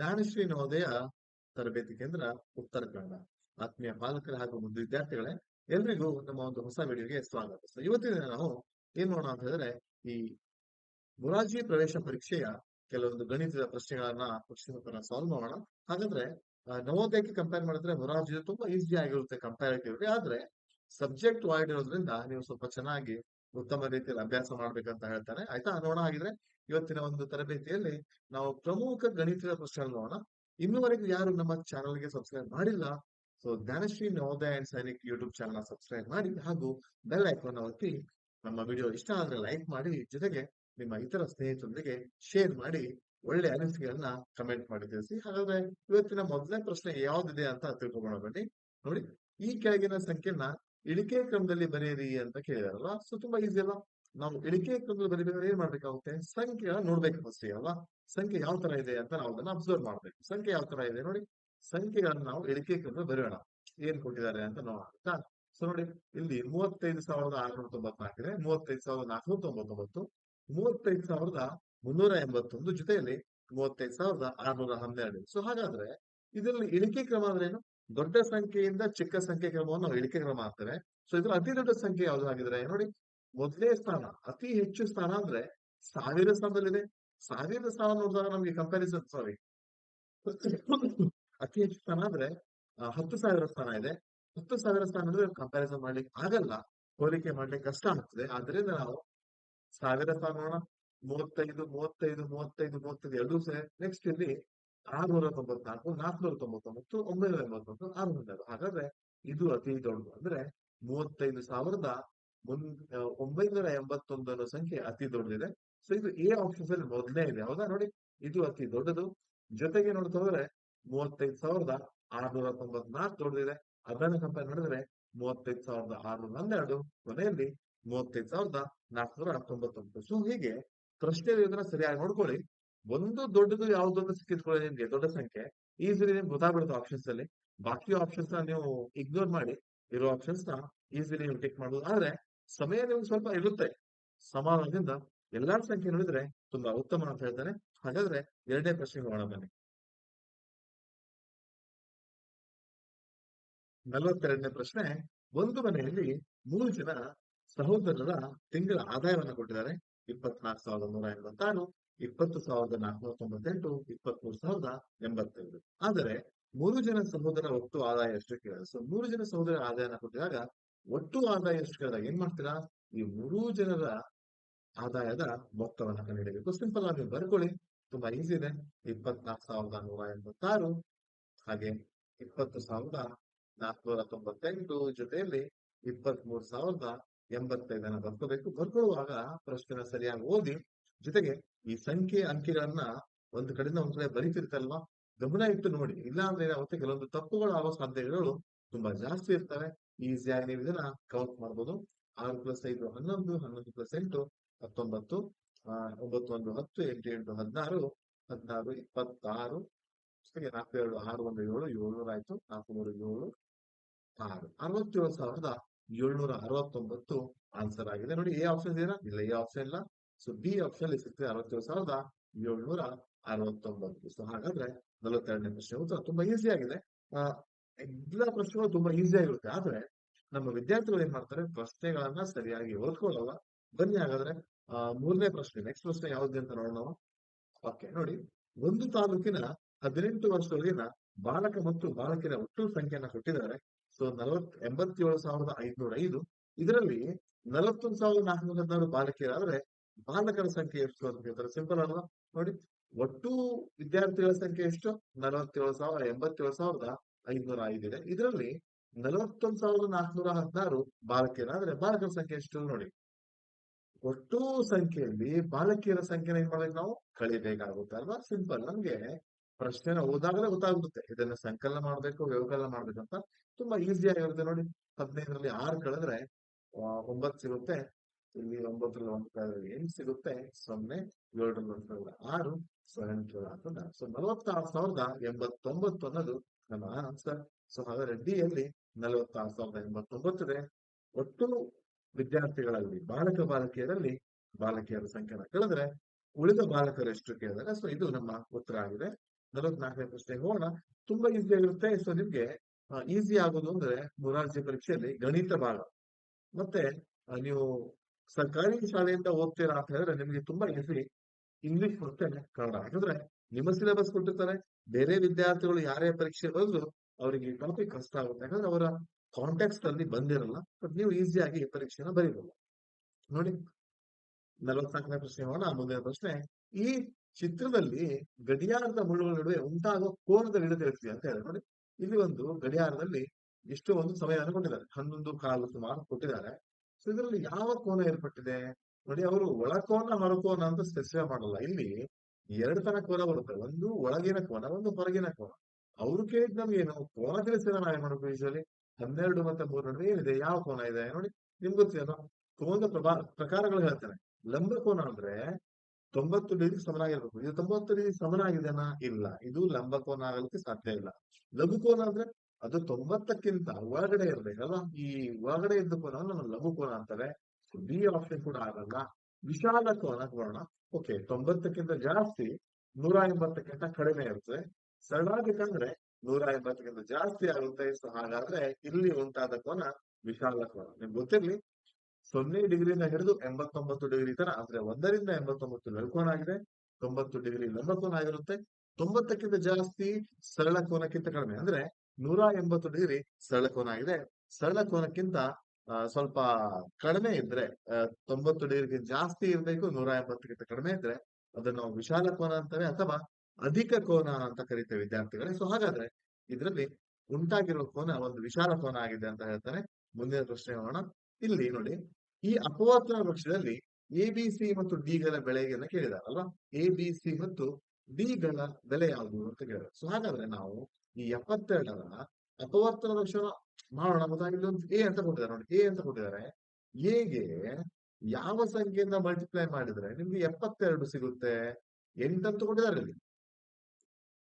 ಜ್ಞಾನಶ್ರೀ ನವೋದಯ ತರಬೇತಿ ಕೇಂದ್ರ ಉತ್ತರ ಕನ್ನಡ. ಆತ್ಮೀಯ ಪಾಲಕರ ಹಾಗೂ ವಿದ್ಯಾರ್ಥಿಗಳೇ, ಎಲ್ರಿಗೂ ನಮ್ಮ ಒಂದು ಹೊಸ ವಿಡಿಯೋಗೆ ಸ್ವಾಗತ. ಸೊ ಇವತ್ತಿನ ನಾವು ಏನ್ ಮಾಡೋಣ ಅಂತ ಹೇಳಿದ್ರೆ, ಈ ಮುರಾರ್ಜಿ ಪ್ರವೇಶ ಪರೀಕ್ಷೆಯ ಕೆಲವೊಂದು ಗಣಿತದ ಪ್ರಶ್ನೆಗಳನ್ನ ಪ್ರಶ್ನೆ ಸಾಲ್ವ್ ಮಾಡೋಣ. ಹಾಗಾದ್ರೆ ನವೋದಯಕ್ಕೆ ಕಂಪೇರ್ ಮಾಡಿದ್ರೆ ಮುರಾರ್ಜಿ ತುಂಬಾ ಈಸಿ ಆಗಿರುತ್ತೆ ಕಂಪ್ಯಾರಿಟಿವ್ಲಿ ಆದ್ರೆ ಸಬ್ಜೆಕ್ಟ್ ವೈಡ್ ಇರೋದ್ರಿಂದ ನೀವು ಸ್ವಲ್ಪ ಚೆನ್ನಾಗಿ ಉತ್ತಮ ರೀತಿಯಲ್ಲಿ ಅಭ್ಯಾಸ ಮಾಡ್ಬೇಕಂತ ಹೇಳ್ತಾರೆ. ಆಯ್ತಾ? ನೋಡೋಣ ಹಾಗಿದ್ರೆ. ಇವತ್ತಿನ ಒಂದು ತರಬೇತಿಯಲ್ಲಿ ನಾವು ಪ್ರಮುಖ ಗಣಿತದ ಪ್ರಶ್ನೆ ನೋಡೋಣ. ಇನ್ನುವರೆಗೂ ಯಾರು ನಮ್ಮ ಚಾನಲ್ಗೆ ಸಬ್ಸ್ಕ್ರೈಬ್ ಮಾಡಿಲ್ಲ so Jnanashree Navodaya and Sainik YouTube channel subscribe ಮಾಡಿ ಹಾಗೂ ಬೆಲ್ ಐಕಾನ್ ಒತ್ತಿ ನಮ್ಮ ವಿಡಿಯೋ ಇಷ್ಟ ಆದ್ರೆ ಲೈಕ್ ಮಾಡಿ, ಜೊತೆಗೆ ನಿಮ್ಮ ಇತರ ಸ್ನೇಹಿತರೊಂದಿಗೆ ಶೇರ್ ಮಾಡಿ, ಒಳ್ಳೆ ಅನಿಸಿಕೆಗಳನ್ನ ಕಮೆಂಟ್ ಮಾಡಿ ತಿಳಿಸಿ. ಹಾಗಾದ್ರೆ ಇವತ್ತಿನ ಮೊದಲನೇ ಪ್ರಶ್ನೆ ಯಾವ್ದಿದೆ ಅಂತ ತಿಳ್ಕೊಬೋಣ ಬನ್ನಿ. ನೋಡಿ, ಈ ಕೆಳಗಿನ ಸಂಖ್ಯೆನ ಇಳಿಕೆ ಕ್ರಮದಲ್ಲಿ ಬರೆಯಿರಿ ಅಂತ ಕೇಳಿದಾರಲ್ಲ ಸೊ ತುಂಬಾ ಈಸಿ ಅಲ್ಲ ನಾವು ಇಳಿಕೆ ಕ್ರಮದಲ್ಲಿ ಬರಿಬೇಕಾದ್ರೆ ಏನ್ ಮಾಡ್ಬೇಕಾಗುತ್ತೆ? ಸಂಖ್ಯೆಗಳನ್ನ ನೋಡ್ಬೇಕು ಫಸ್ಟ್ ಅಲ್ವಾ? ಸಂಖ್ಯೆ ಯಾವ ತರ ಇದೆ ಅಂತ ನಾವು ಅದನ್ನ ಅಬ್ಸರ್ವ್ ಮಾಡ್ಬೇಕು. ಸಂಖ್ಯೆ ಯಾವ ತರ ಇದೆ ನೋಡಿ? ಸಂಖ್ಯೆಗಳನ್ನ ನಾವು ಇಳಿಕೆ ಕ್ರಮದಲ್ಲಿ ಬರೆಯೋಣ. ಏನ್ ಕೊಟ್ಟಿದ್ದಾರೆ ಅಂತ ನೋಡೋಣ, ಆಯ್ತಾ? ಸೊ ನೋಡಿ, ಇಲ್ಲಿ ಮೂವತ್ತೈದು ಸಾವಿರದ ಆರ್ನೂರ ತೊಂಬತ್ನಾಲ್ಕು ಇದೆ. ಮೂವತ್ತೈದು ಸಾವಿರದ ನಾಲ್ಕುನೂರ ತೊಂಬತ್ತೊಂಬತ್ತು ಮೂವತ್ತೈದು ಸಾವಿರದ ಮುನ್ನೂರ ಎಂಬತ್ತೊಂದು ಜೊತೆಯಲ್ಲಿ ಮೂವತ್ತೈದು ಸಾವಿರದ ಆರ್ನೂರ ಹನ್ನೆರಡು. ಸೊ ಹಾಗಾದ್ರೆ, ಇದರಲ್ಲಿ ಇಳಿಕೆ ಕ್ರಮ ಅಂದ್ರೆ ಏನು? ದೊಡ್ಡ ಸಂಖ್ಯೆಯಿಂದ ಚಿಕ್ಕ ಸಂಖ್ಯೆ ಕ್ರಮವನ್ನು ನಾವು ಇಳಿಕೆ ಕ್ರಮ ಆಗ್ತೇವೆ ಸೊ ಇದ್ರ ಅತಿ ದೊಡ್ಡ ಸಂಖ್ಯೆ ಯಾವ್ದು ಆಗಿದ್ರೆ ನೋಡಿ? ಮೊದಲನೇ ಸ್ಥಾನ, ಅತಿ ಹೆಚ್ಚು ಸ್ಥಾನ ಅಂದ್ರೆ ಸಾವಿರ ಸ್ಥಾನದಲ್ಲಿದೆ. ಸಾವಿರ ಸ್ಥಾನ ನೋಡಿದಾಗ ನಮ್ಗೆ ಕಂಪ್ಯಾರಿಸನ್ ಸಾರಿ ಅತಿ ಹೆಚ್ಚು ಸ್ಥಾನ ಅಂದ್ರೆ ಹತ್ತು ಸಾವಿರ ಸ್ಥಾನ ಇದೆ. ಹತ್ತು ಸಾವಿರ ಸ್ಥಾನ ಅಂದ್ರೆ ಕಂಪ್ಯಾರಿಸನ್ ಮಾಡ್ಲಿಕ್ಕೆ ಆಗಲ್ಲ. ಹೋಲಿಕೆ ಮಾಡ್ಲಿಕ್ಕೆ ಕಷ್ಟ ಆಗ್ತದೆ. ಆದ್ರಿಂದ ನಾವು ಸಾವಿರ ಸ್ಥಾನ ನೋಡೋಣ. ಮೂವತ್ತೈದು ಮೂವತ್ತೈದು ಮೂವತ್ತೈದು ಮೂವತ್ತೈದು ಎರಡು ಸೇ ನೆಕ್ಸ್ಟ್ ಇಲ್ಲಿ ಆರ್ನೂರ ತೊಂಬತ್ನಾಲ್ಕು, ನಾಲ್ಕುನೂರ ತೊಂಬತ್ತೊಂಬತ್ತು, ಒಂಬೈನೂರ ಎಂಬತ್ತೊಂದು ಆರ್ನೂರ ಹಾಗಾದ್ರೆ ಇದು ಅತಿ ದೊಡ್ಡದು. ಅಂದ್ರೆ ಮೂವತ್ತೈದು ಸಾವಿರದ ಒಂಬೈನೂರ ಎಂಬತ್ತೊಂದು ಅನ್ನೋ ಸಂಖ್ಯೆ ಅತಿ ದೊಡ್ಡದಿದೆ. ಸೊ ಇದು ಎ ಆಪ್ಷನ್ಸ್ ಅಲ್ಲಿ ಮೊದಲನೇ ಇದೆ. ಹೌದಾ? ನೋಡಿ, ಇದು ಅತಿ ದೊಡ್ಡದು. ಜೊತೆಗೆ ನೋಡ್ತಾ ಹೋದ್ರೆ, ಮೂವತ್ತೈದು ಸಾವಿರದ ಆರ್ನೂರ ತೊಂಬತ್ನಾಲ್ಕು ದೊಡ್ಡದಿದೆ. ಅದನ್ನ ಕಂಪೇರ್ ಮಾಡಿದ್ರೆ, ಮೂವತ್ತೈದು ಸಾವಿರದ ಆರ್ನೂರ ಹನ್ನೆರಡು ಕೊನೆಯಲ್ಲಿ ಮೂವತ್ತೈದು ಸಾವಿರದ ನಾಲ್ಕುನೂರ ತೊಂಬತ್ತೊಂಬತ್ತು. ಸೊ ಹೀಗೆ ಪ್ರಶ್ನೆ ಇದನ್ನ ಸರಿಯಾಗಿ ನೋಡ್ಕೊಳ್ಳಿ. ಒಂದು ದೊಡ್ಡದು ಯಾವ್ದೊಂದು ಸಿಕ್ಕಿದ್ಕೊಳ್ಳಿ ನಿಮ್ಗೆ, ದೊಡ್ಡ ಸಂಖ್ಯೆ. ಈಸಿಲಿ ನಿಮ್ಗೆ ಗೊತ್ತಾಗ್ಬಿಡುತ್ತೆ ಆಪ್ಷನ್ಸ್ ಅಲ್ಲಿ. ಬಾಕಿ ಆಪ್ಷನ್ಸ್ನ ನೀವು ಇಗ್ನೋರ್ ಮಾಡಿ, ಇರೋ ಆಪ್ಷನ್ಸ್ನ ಈಸಿಲಿ ನೀವು ಟಿಕ್ ಮಾಡಬಹುದು ಆದ್ರೆ ಸಮಯ ನಿಮ್ಗೆ ಸ್ವಲ್ಪ ಇರುತ್ತೆ. ಸಮಾಧಾನದಿಂದ ಎಲ್ಲಾ ಸಂಖ್ಯೆ ನೋಡಿದ್ರೆ ತುಂಬಾ ಉತ್ತಮ ಅಂತ ಹೇಳ್ತಾನೆ. ಹಾಗಾದ್ರೆ ಎರಡನೇ ಪ್ರಶ್ನೆ ನೋಡೋಣ ಬನ್ನಿ. ನಲವತ್ತೆರಡನೇ ಪ್ರಶ್ನೆ, ಒಂದು ಮನೆಯಲ್ಲಿ ಮೂರು ಜನ ಸಹೋದರರ ತಿಂಗಳ ಆದಾಯವನ್ನು ಕೊಟ್ಟಿದ್ದಾರೆ. ಇಪ್ಪತ್ನಾಲ್ಕು ಸಾವಿರದ ನೂರ ಎಂಬತ್ತಾರು ಇಪ್ಪತ್ತು ಸಾವಿರದ ನಾಲ್ಕುನೂರ ತೊಂಬತ್ತೆಂಟು, ಇಪ್ಪತ್ಮೂರು ಸಾವಿರದ ಎಂಬತ್ತೈದು. ಆದರೆ ಮೂರು ಜನ ಸಹೋದರ ಒಟ್ಟು ಆದಾಯ ಎಷ್ಟು ಕೇಳಿದ್ರೆ, ಸೊ ಮೂರು ಜನ ಸಹೋದರ ಆದಾಯನ ಕೊಟ್ಟಿದಾಗ ಒಟ್ಟು ಆದಾಯ ಎಷ್ಟು ಕೇಳಿದಾಗ ಏನ್ ಮಾಡ್ತೀರಾ? ಈ ಮೂರು ಜನರ ಆದಾಯದ ಮೊತ್ತವನ್ನು ಕಂಡುಹಿಡಿಯಬೇಕು ಸಿಂಪಲ್ ಆಗಿ ಬರ್ಕೊಳ್ಳಿ. ತುಂಬಾ ಈಸಿ ಇದೆ. ಇಪ್ಪತ್ನಾಲ್ಕು ಸಾವಿರದ ನೂರ ಎಂಬತ್ತಾರು ಹಾಗೆ ಇಪ್ಪತ್ತು ಸಾವಿರದ ನಾಲ್ಕುನೂರ ತೊಂಬತ್ತೆಂಟು ಜೊತೆಯಲ್ಲಿ ಇಪ್ಪತ್ತ್ ಮೂರು ಸಾವಿರದ ಎಂಬತ್ತೈದನ್ನ ಬರ್ಕೋಬೇಕು. ಬರ್ಕೊಳ್ಳುವಾಗ ಪ್ರಶ್ನೆ ಸರಿಯಾಗಿ ಓದಿ, ಜೊತೆಗೆ ಈ ಸಂಖ್ಯೆ ಅಂಕಿಗಳನ್ನ ಒಂದು ಕಡೆಯಿಂದ ಒಂದ್ ಕಡೆ ಬರೀತಿರ್ತಲ್ವಾ ಗಮನ ಇಟ್ಟು ನೋಡಿ. ಇಲ್ಲ ಅಂದ್ರೆ ಏನಾಗುತ್ತೆ ಕೆಲವೊಂದು ತಪ್ಪುಗಳು ಆಗೋ ಸಾಧ್ಯತೆಗಳು ತುಂಬಾ ಜಾಸ್ತಿ ಇರ್ತವೆ. ಈಸಿಯಾಗಿ ನೀವು ಇದನ್ನ ಕೌಂಟ್ ಮಾಡಬಹುದು ಆರು ಪ್ಲಸ್ ಐದು ಹನ್ನೊಂದು ಹನ್ನೊಂದು ಪ್ಲಸ್ ಎಂಟು, ಹತ್ತೊಂಬತ್ತು ಒಂಬತ್ತು, ಒಂದು, ಹತ್ತು, ಎಂಟು ಎಂಟು, ಹದಿನಾರು ಹದಿನಾರು, ಇಪ್ಪತ್ತಾರು. ಜೊತೆಗೆ ನಾಲ್ಕು, ಎರಡು, ಆರು, ಒಂದು, ಏಳು, ಏಳ್ನೂರ ಆಯ್ತು. ನಾಲ್ಕು, ಮೂರು, ಏಳು, ಆರು. ಅರವತ್ತೇಳು ಸಾವಿರದ ಏಳ್ನೂರ ಅರವತ್ತೊಂಬತ್ತು ಆನ್ಸರ್ ಆಗಿದೆ. ನೋಡಿ ಎ ಆಪ್ಷನ್ ಇದೆಯಾ? ಇಲ್ಲ ಎ ಆಪ್ಷನ್ ಇಲ್ಲ. ಸೊ ಬಿ ಆಪ್ಷನ್ ಸಿಗ್ತದೆ ಅರವತ್ತೇಳು ಸಾವಿರದ ಏಳ್ನೂರ ಅರವತ್ತೊಂಬತ್ತು. ಸೊ ಹಾಗಾದ್ರೆ ನಲವತ್ತೆರಡನೇ ಪ್ರಶ್ನೆ ಉತ್ತರ ತುಂಬಾ ಈಸಿ ಆಗಿದೆ. ಎಲ್ಲ ಪ್ರಶ್ನೆಗಳು ತುಂಬಾ ಈಸಿ ಆಗಿರುತ್ತೆ. ಆದ್ರೆ ನಮ್ಮ ವಿದ್ಯಾರ್ಥಿಗಳು ಏನ್ ಮಾಡ್ತಾರೆ, ಪ್ರಶ್ನೆಗಳನ್ನ ಸರಿಯಾಗಿ ಓದ್ಕೊಳ್ಳಲ್ಲ. ಬನ್ನಿ ಹಾಗಾದ್ರೆ ಮೂರನೇ ಪ್ರಶ್ನೆ ನೆಕ್ಸ್ಟ್ ಪ್ರಶ್ನೆ ಯಾವ್ದು ಅಂತ ನೋಡೋಣ. ಓಕೆ, ನೋಡಿ. ಒಂದು ತಾಲೂಕಿನ ಹದಿನೆಂಟು ವರ್ಷದೊಳಗಿನ ಬಾಲಕ ಮತ್ತು ಬಾಲಕಿಯರ ಒಟ್ಟು ಸಂಖ್ಯೆಯನ್ನ ಕೊಟ್ಟಿದ್ದಾರೆ. ಸೊ ನಲವತ್ ಎಂಬತ್ತೇಳು ಸಾವಿರದ ಐದ್ನೂರ ಐದು. ಇದರಲ್ಲಿ ನಲವತ್ತೊಂದು ಸಾವಿರದ ನಾಲ್ಕುನೂರ ಹದಿನಾರು ಬಾಲಕಿಯರಾದ್ರೆ ಬಾಲಕರ ಸಂಖ್ಯೆ ಎಷ್ಟು ಅಂತ ಕೇಳ್ತಾರೆ. ಸಿಂಪಲ್ ಅಲ್ವಾ? ನೋಡಿ, ಒಟ್ಟು ವಿದ್ಯಾರ್ಥಿಗಳ ಸಂಖ್ಯೆ ಎಷ್ಟು? ನಲವತ್ತೇಳು ಸಾವಿರ, ಎಂಬತ್ತೇಳು ಸಾವಿರದ ಐದ್ನೂರ ಐದಿದೆ ಇದರಲ್ಲಿ ನಲವತ್ತೊಂದು ಸಾವಿರದ ನಾಲ್ಕುನೂರ ಹದಿನಾರು ಬಾಲಕಿಯರಾದ್ರೆ ಬಾಲಕರ ಸಂಖ್ಯೆ ಎಷ್ಟು ನೋಡಿ? ಒಟ್ಟು ಸಂಖ್ಯೆಯಲ್ಲಿ ಬಾಲಕಿಯರ ಸಂಖ್ಯೆನ ಏನ್ ಮಾಡ್ಬೇಕು ನಾವು? ಕಳಿಬೇಕಾಗುತ್ತೆ ಅಲ್ವಾ? ಸಿಂಪಲ್ ನಮ್ಗೆ ಪ್ರಶ್ನೆನ ಓದಾಗಲೇ ಗೊತ್ತಾಗುತ್ತೆ ಇದನ್ನ ಸಂಕಲನ ಮಾಡ್ಬೇಕು, ವ್ಯವಕಲನ ಅಂತ ತುಂಬಾ ಈಸಿ ಆಗಿರುತ್ತೆ ನೋಡಿ. ಹದಿನೈದರಲ್ಲಿ ಆರು ಕಳೆದ್ರೆ ಒಂಬತ್ ಸಿಗುತ್ತೆ. ಇಲ್ಲಿ ಒಂಬತ್ತರಲ್ಲಿ ಒಂದು ಕಳೆದ್ರೆ ಏನ್ ಸಿಗುತ್ತೆ. ಸೊನ್ನೆ, ಏಳರಲ್ಲಿ ಒಂದು ಕಳೆದ್ರೆ ಆರು ಸೊನ್ನೆ ಸೊ ನಲವತ್ತಾರು ಸಾವಿರದ ಎಂಬತ್ತೊಂಬತ್ತು ಅನ್ನೋದು ನಮ್ಮ ಆನ್ಸರ್ ಸೊ ಹಾಗಾದ್ರೆ ಡಿ ಯಲ್ಲಿ ನಲವತ್ತಾರು ಸಾವಿರದ ಎಂಬತ್ತೊಂಬತ್ತಿದೆ ಒಟ್ಟು ವಿದ್ಯಾರ್ಥಿಗಳಲ್ಲಿ, ಬಾಲಕ ಬಾಲಕಿಯರಲ್ಲಿ ಬಾಲಕಿಯರ ಸಂಖ್ಯೆನ ಕೇಳಿದ್ರೆ, ಉಳಿದ ಬಾಲಕರೆಷ್ಟು ಕೇಳಿದರೆ ಸೊ ಇದು ನಮ್ಮ ಉತ್ತರ ಆಗಿದೆ. ನಲವತ್ನಾಲ್ಕನೇ ಪ್ರಶ್ನೆಗೆ ಹೋಗೋಣ. ತುಂಬಾ ಈಸಿ ಆಗಿರುತ್ತೆ. ಸೊ ನಿಮ್ಗೆ ಈಸಿ ಆಗೋದು ಅಂದ್ರೆ ಮೊರಾರ್ಜಿ ಪರೀಕ್ಷೆಯಲ್ಲಿ ಗಣಿತ ಭಾಗ. ಮತ್ತೆ ನೀವು ಸರ್ಕಾರಿ ಶಾಲೆಯಿಂದ ಓದ್ತೀರಾ ಅಂತ ಹೇಳಿದ್ರೆ ನಿಮ್ಗೆ ತುಂಬಾ ಈಸಿ ಇಂಗ್ಲಿಷ್ ಮತ್ತೆ ಕನ್ನಡ. ಯಾಕಂದ್ರೆ ನಿಮ್ಮ ಸಿಲೆಬಸ್ ಕೊಟ್ಟಿರ್ತಾರೆ. ಬೇರೆ ವಿದ್ಯಾರ್ಥಿಗಳು ಯಾರೇ ಪರೀಕ್ಷೆ ಬಂದ್ರು ಅವರಿಗೆ ಟಾಪಿಕ್ ಕಷ್ಟ ಆಗುತ್ತೆ. ಯಾಕಂದ್ರೆ ಅವರ ಕಾಂಟ್ಯಾಕ್ಟ್ ಅಲ್ಲಿ ಬಂದಿರಲ್ಲ. ಬಟ್ ನೀವು ಈಸಿಯಾಗಿ ಪರೀಕ್ಷೆನ ಬರೀಬಹುದು ನೋಡಿ, ನಲವತ್ನಾಲ್ಕನೇ ಪ್ರಶ್ನೆ ಹೋಗೋಣ ಮುಂದಿನ ಪ್ರಶ್ನೆ. ಈ ಚಿತ್ರದಲ್ಲಿ ಗಡಿಯಾರದ ಮುಳ್ಳುಗಳ ನಡುವೆ ಉಂಟಾಗುವ ಕೋನದ ತಿಳಿಸಿ ಅಂತ ಹೇಳಿ. ನೋಡಿ, ಇಲ್ಲಿ ಒಂದು ಗಡಿಯಾರದಲ್ಲಿ ಎಷ್ಟು ಒಂದು ಸಮಯವನ್ನು ಕೊಟ್ಟಿದ್ದಾರೆ. ಹನ್ನೊಂದು ಕಾಲು ಸುಮಾರು ಕೊಟ್ಟಿದ್ದಾರೆ. ಸೊ ಇದರಲ್ಲಿ ಯಾವ ಕೋನ ಏರ್ಪಟ್ಟಿದೆ? ನೋಡಿ, ಅವರು ಒಳಕೋನ ಹೊರಕೋನ ಅಂತ ಸ್ಪೆಸಿಫೈ ಮಾಡಲ್ಲ. ಇಲ್ಲಿ ಎರಡು ತರ ಕೋನ ಬರುತ್ತೆ. ಒಂದು ಒಳಗಿನ ಕೋನ, ಒಂದು ಹೊರಗಿನ ಕೋನ. ಅವ್ರು ಕೇಳಿದ್ ನಮ್ಗೆ ಏನು? ಕೋನ ತಿಳಿಸಿದ ಏನ್ ಮಾಡಬೇಕು ಯೂಶಲಿ ಹನ್ನೆರಡು ಮತ್ತೆ ಮೂರು ನಡುವೆ ಏನಿದೆ? ಯಾವ ಕೋನ ಇದೆ ನೋಡಿ, ನಿಮ್ಗೆ ಗೊತ್ತೇನೋ ಕೋನದ ಪ್ರಭಾ, ಪ್ರಕಾರಗಳು ಹೇಳ್ತಾರೆ. ಲಂಬ ಕೋನ ಅಂದ್ರೆ ತೊಂಬತ್ತು ಡಿಗ್ರಿ ಸಮನಾಗಿರ್ಬೇಕು. ಇದು ತೊಂಬತ್ತು ಡಿಗ್ರಿ ಸಮನಾಗಿದೆನಾ? ಇಲ್ಲ. ಇದು ಲಂಬ ಕೋನ ಆಗಲಿಕ್ಕೆ ಸಾಧ್ಯ ಇಲ್ಲ. ಲಘು ಕೋನ ಅಂದ್ರೆ ಅದು ತೊಂಬತ್ತಕ್ಕಿಂತ ಒಳಗಡೆ ಇರ್ಬೇಕಲ್ಲ ಈ ಒಳಗಡೆ ಇದ್ದ ಕೋನವನ್ನು ನಾವು ಲಘು ಕೋನ ಅಂತಾರೆ. ಬಿ ಆಪ್ಷನ್ ಕೂಡ ಆಗಲ್ಲ. ವಿಶಾಲ ಕೋನ ಬರೋಣ ಓಕೆ ತೊಂಬತ್ತಕ್ಕಿಂತ ಜಾಸ್ತಿ ನೂರ ಎಂಬತ್ತಕ್ಕಿಂತ ಕಡಿಮೆ ಇರುತ್ತೆ. ಇರ್ತದೆ ಅಂದ್ರೆ ನೂರ ಎಂಬತ್ತಕ್ಕಿಂತ ಜಾಸ್ತಿ ಆಗುತ್ತೆ. ಸೊ ಹಾಗಾದ್ರೆ ಇಲ್ಲಿ ಉಂಟಾದ ಕೋನ ವಿಶಾಲ ಕೋನ ನಿಮ್ಗೆ ಗೊತ್ತಿರ್ಲಿ, ಸೊನ್ನೆ ಡಿಗ್ರಿಯಿಂದ ಹಿಡಿದು ಎಂಬತ್ತೊಂಬತ್ತು ಡಿಗ್ರಿ ತರ ಅಂದ್ರೆ ಒಂದರಿಂದ ಎಂಬತ್ತೊಂಬತ್ತು ಲಘುಕೋನ ಆಗಿದೆ. ತೊಂಬತ್ತು ಡಿಗ್ರಿ ಲಂಬಕೋನ ಆಗಿರುತ್ತೆ. ತೊಂಬತ್ತಕ್ಕಿಂತ ಜಾಸ್ತಿ ಸರಳ ಕೋನಕ್ಕಿಂತ ಕಡಿಮೆ, ಅಂದ್ರೆ ನೂರ ಎಂಬತ್ತು ಡಿಗ್ರಿ ಸರಳ ಕೋನ ಆಗಿದೆ. ಸರಳ ಕೋನಕ್ಕಿಂತ ಸ್ವಲ್ಪ ಕಡಿಮೆ ಇದ್ರೆ ತೊಂಬತ್ತು ಡಿಗ್ರಿಗೆ ಜಾಸ್ತಿ ಇರಬೇಕು ನೂರ ಎಂಬತ್ತಕ್ಕಿಂತ ಕಡಿಮೆ ಇದ್ರೆ ಅದನ್ನು ವಿಶಾಲ ಕೋನ ಅಂತಾರೆ ಅಥವಾ ಅಧಿಕ ಕೋನ ಅಂತ ಕರಿತೇವೆ ವಿದ್ಯಾರ್ಥಿಗಳೇ ಸೊ ಹಾಗಾದ್ರೆ ಇದರಲ್ಲಿ ಉಂಟಾಗಿರುವ ಕೋನ ಒಂದು ವಿಶಾಲ ಕೋನ ಆಗಿದೆ ಅಂತ ಹೇಳ್ತಾರೆ. ಮುಂದಿನ ಪ್ರಶ್ನೆ ನೋಡೋಣ. ಇಲ್ಲಿ ನೋಡಿ, ಈ ಅಪವರ್ತನ ವೃಕ್ಷದಲ್ಲಿ ಎ ಬಿ ಸಿ ಮತ್ತು ಡಿ ಗಳ ಬೆಳೆಯನ್ನು ಕೇಳಿದಾರಲ್ವಾ ಎ ಬಿ ಸಿ ಮತ್ತು ಡಿ ಗಳ ಬೆಲೆ ಯಾವುದು ಅಂತ ಕೇಳಿದಾರೆ ಸೊ ಹಾಗಾದ್ರೆ ನಾವು ಈ ಎಪ್ಪತ್ತೆರಡರ ಅಪವರ್ತನ ಲಕ್ಷಣ ಮಾಡೋಣ ಮತ್ತೆ ಇಲ್ಲೊಂದು ಎ ಅಂತ ಕೊಟ್ಟಿದ್ದಾರೆ ನೋಡಿ ಎ ಅಂತ ಕೊಟ್ಟಿದ್ದಾರೆ. ಎಗೆ ಯಾವ ಸಂಖ್ಯೆಯಿಂದ ಮಲ್ಟಿಪ್ಲೈ ಮಾಡಿದ್ರೆ ನಿಮ್ಗೆ ಎಪ್ಪತ್ತೆರಡು ಸಿಗುತ್ತೆ. ಎಂಟಂತ ಕೊಟ್ಟಿದ್ದಾರೆ ಇಲ್ಲಿ.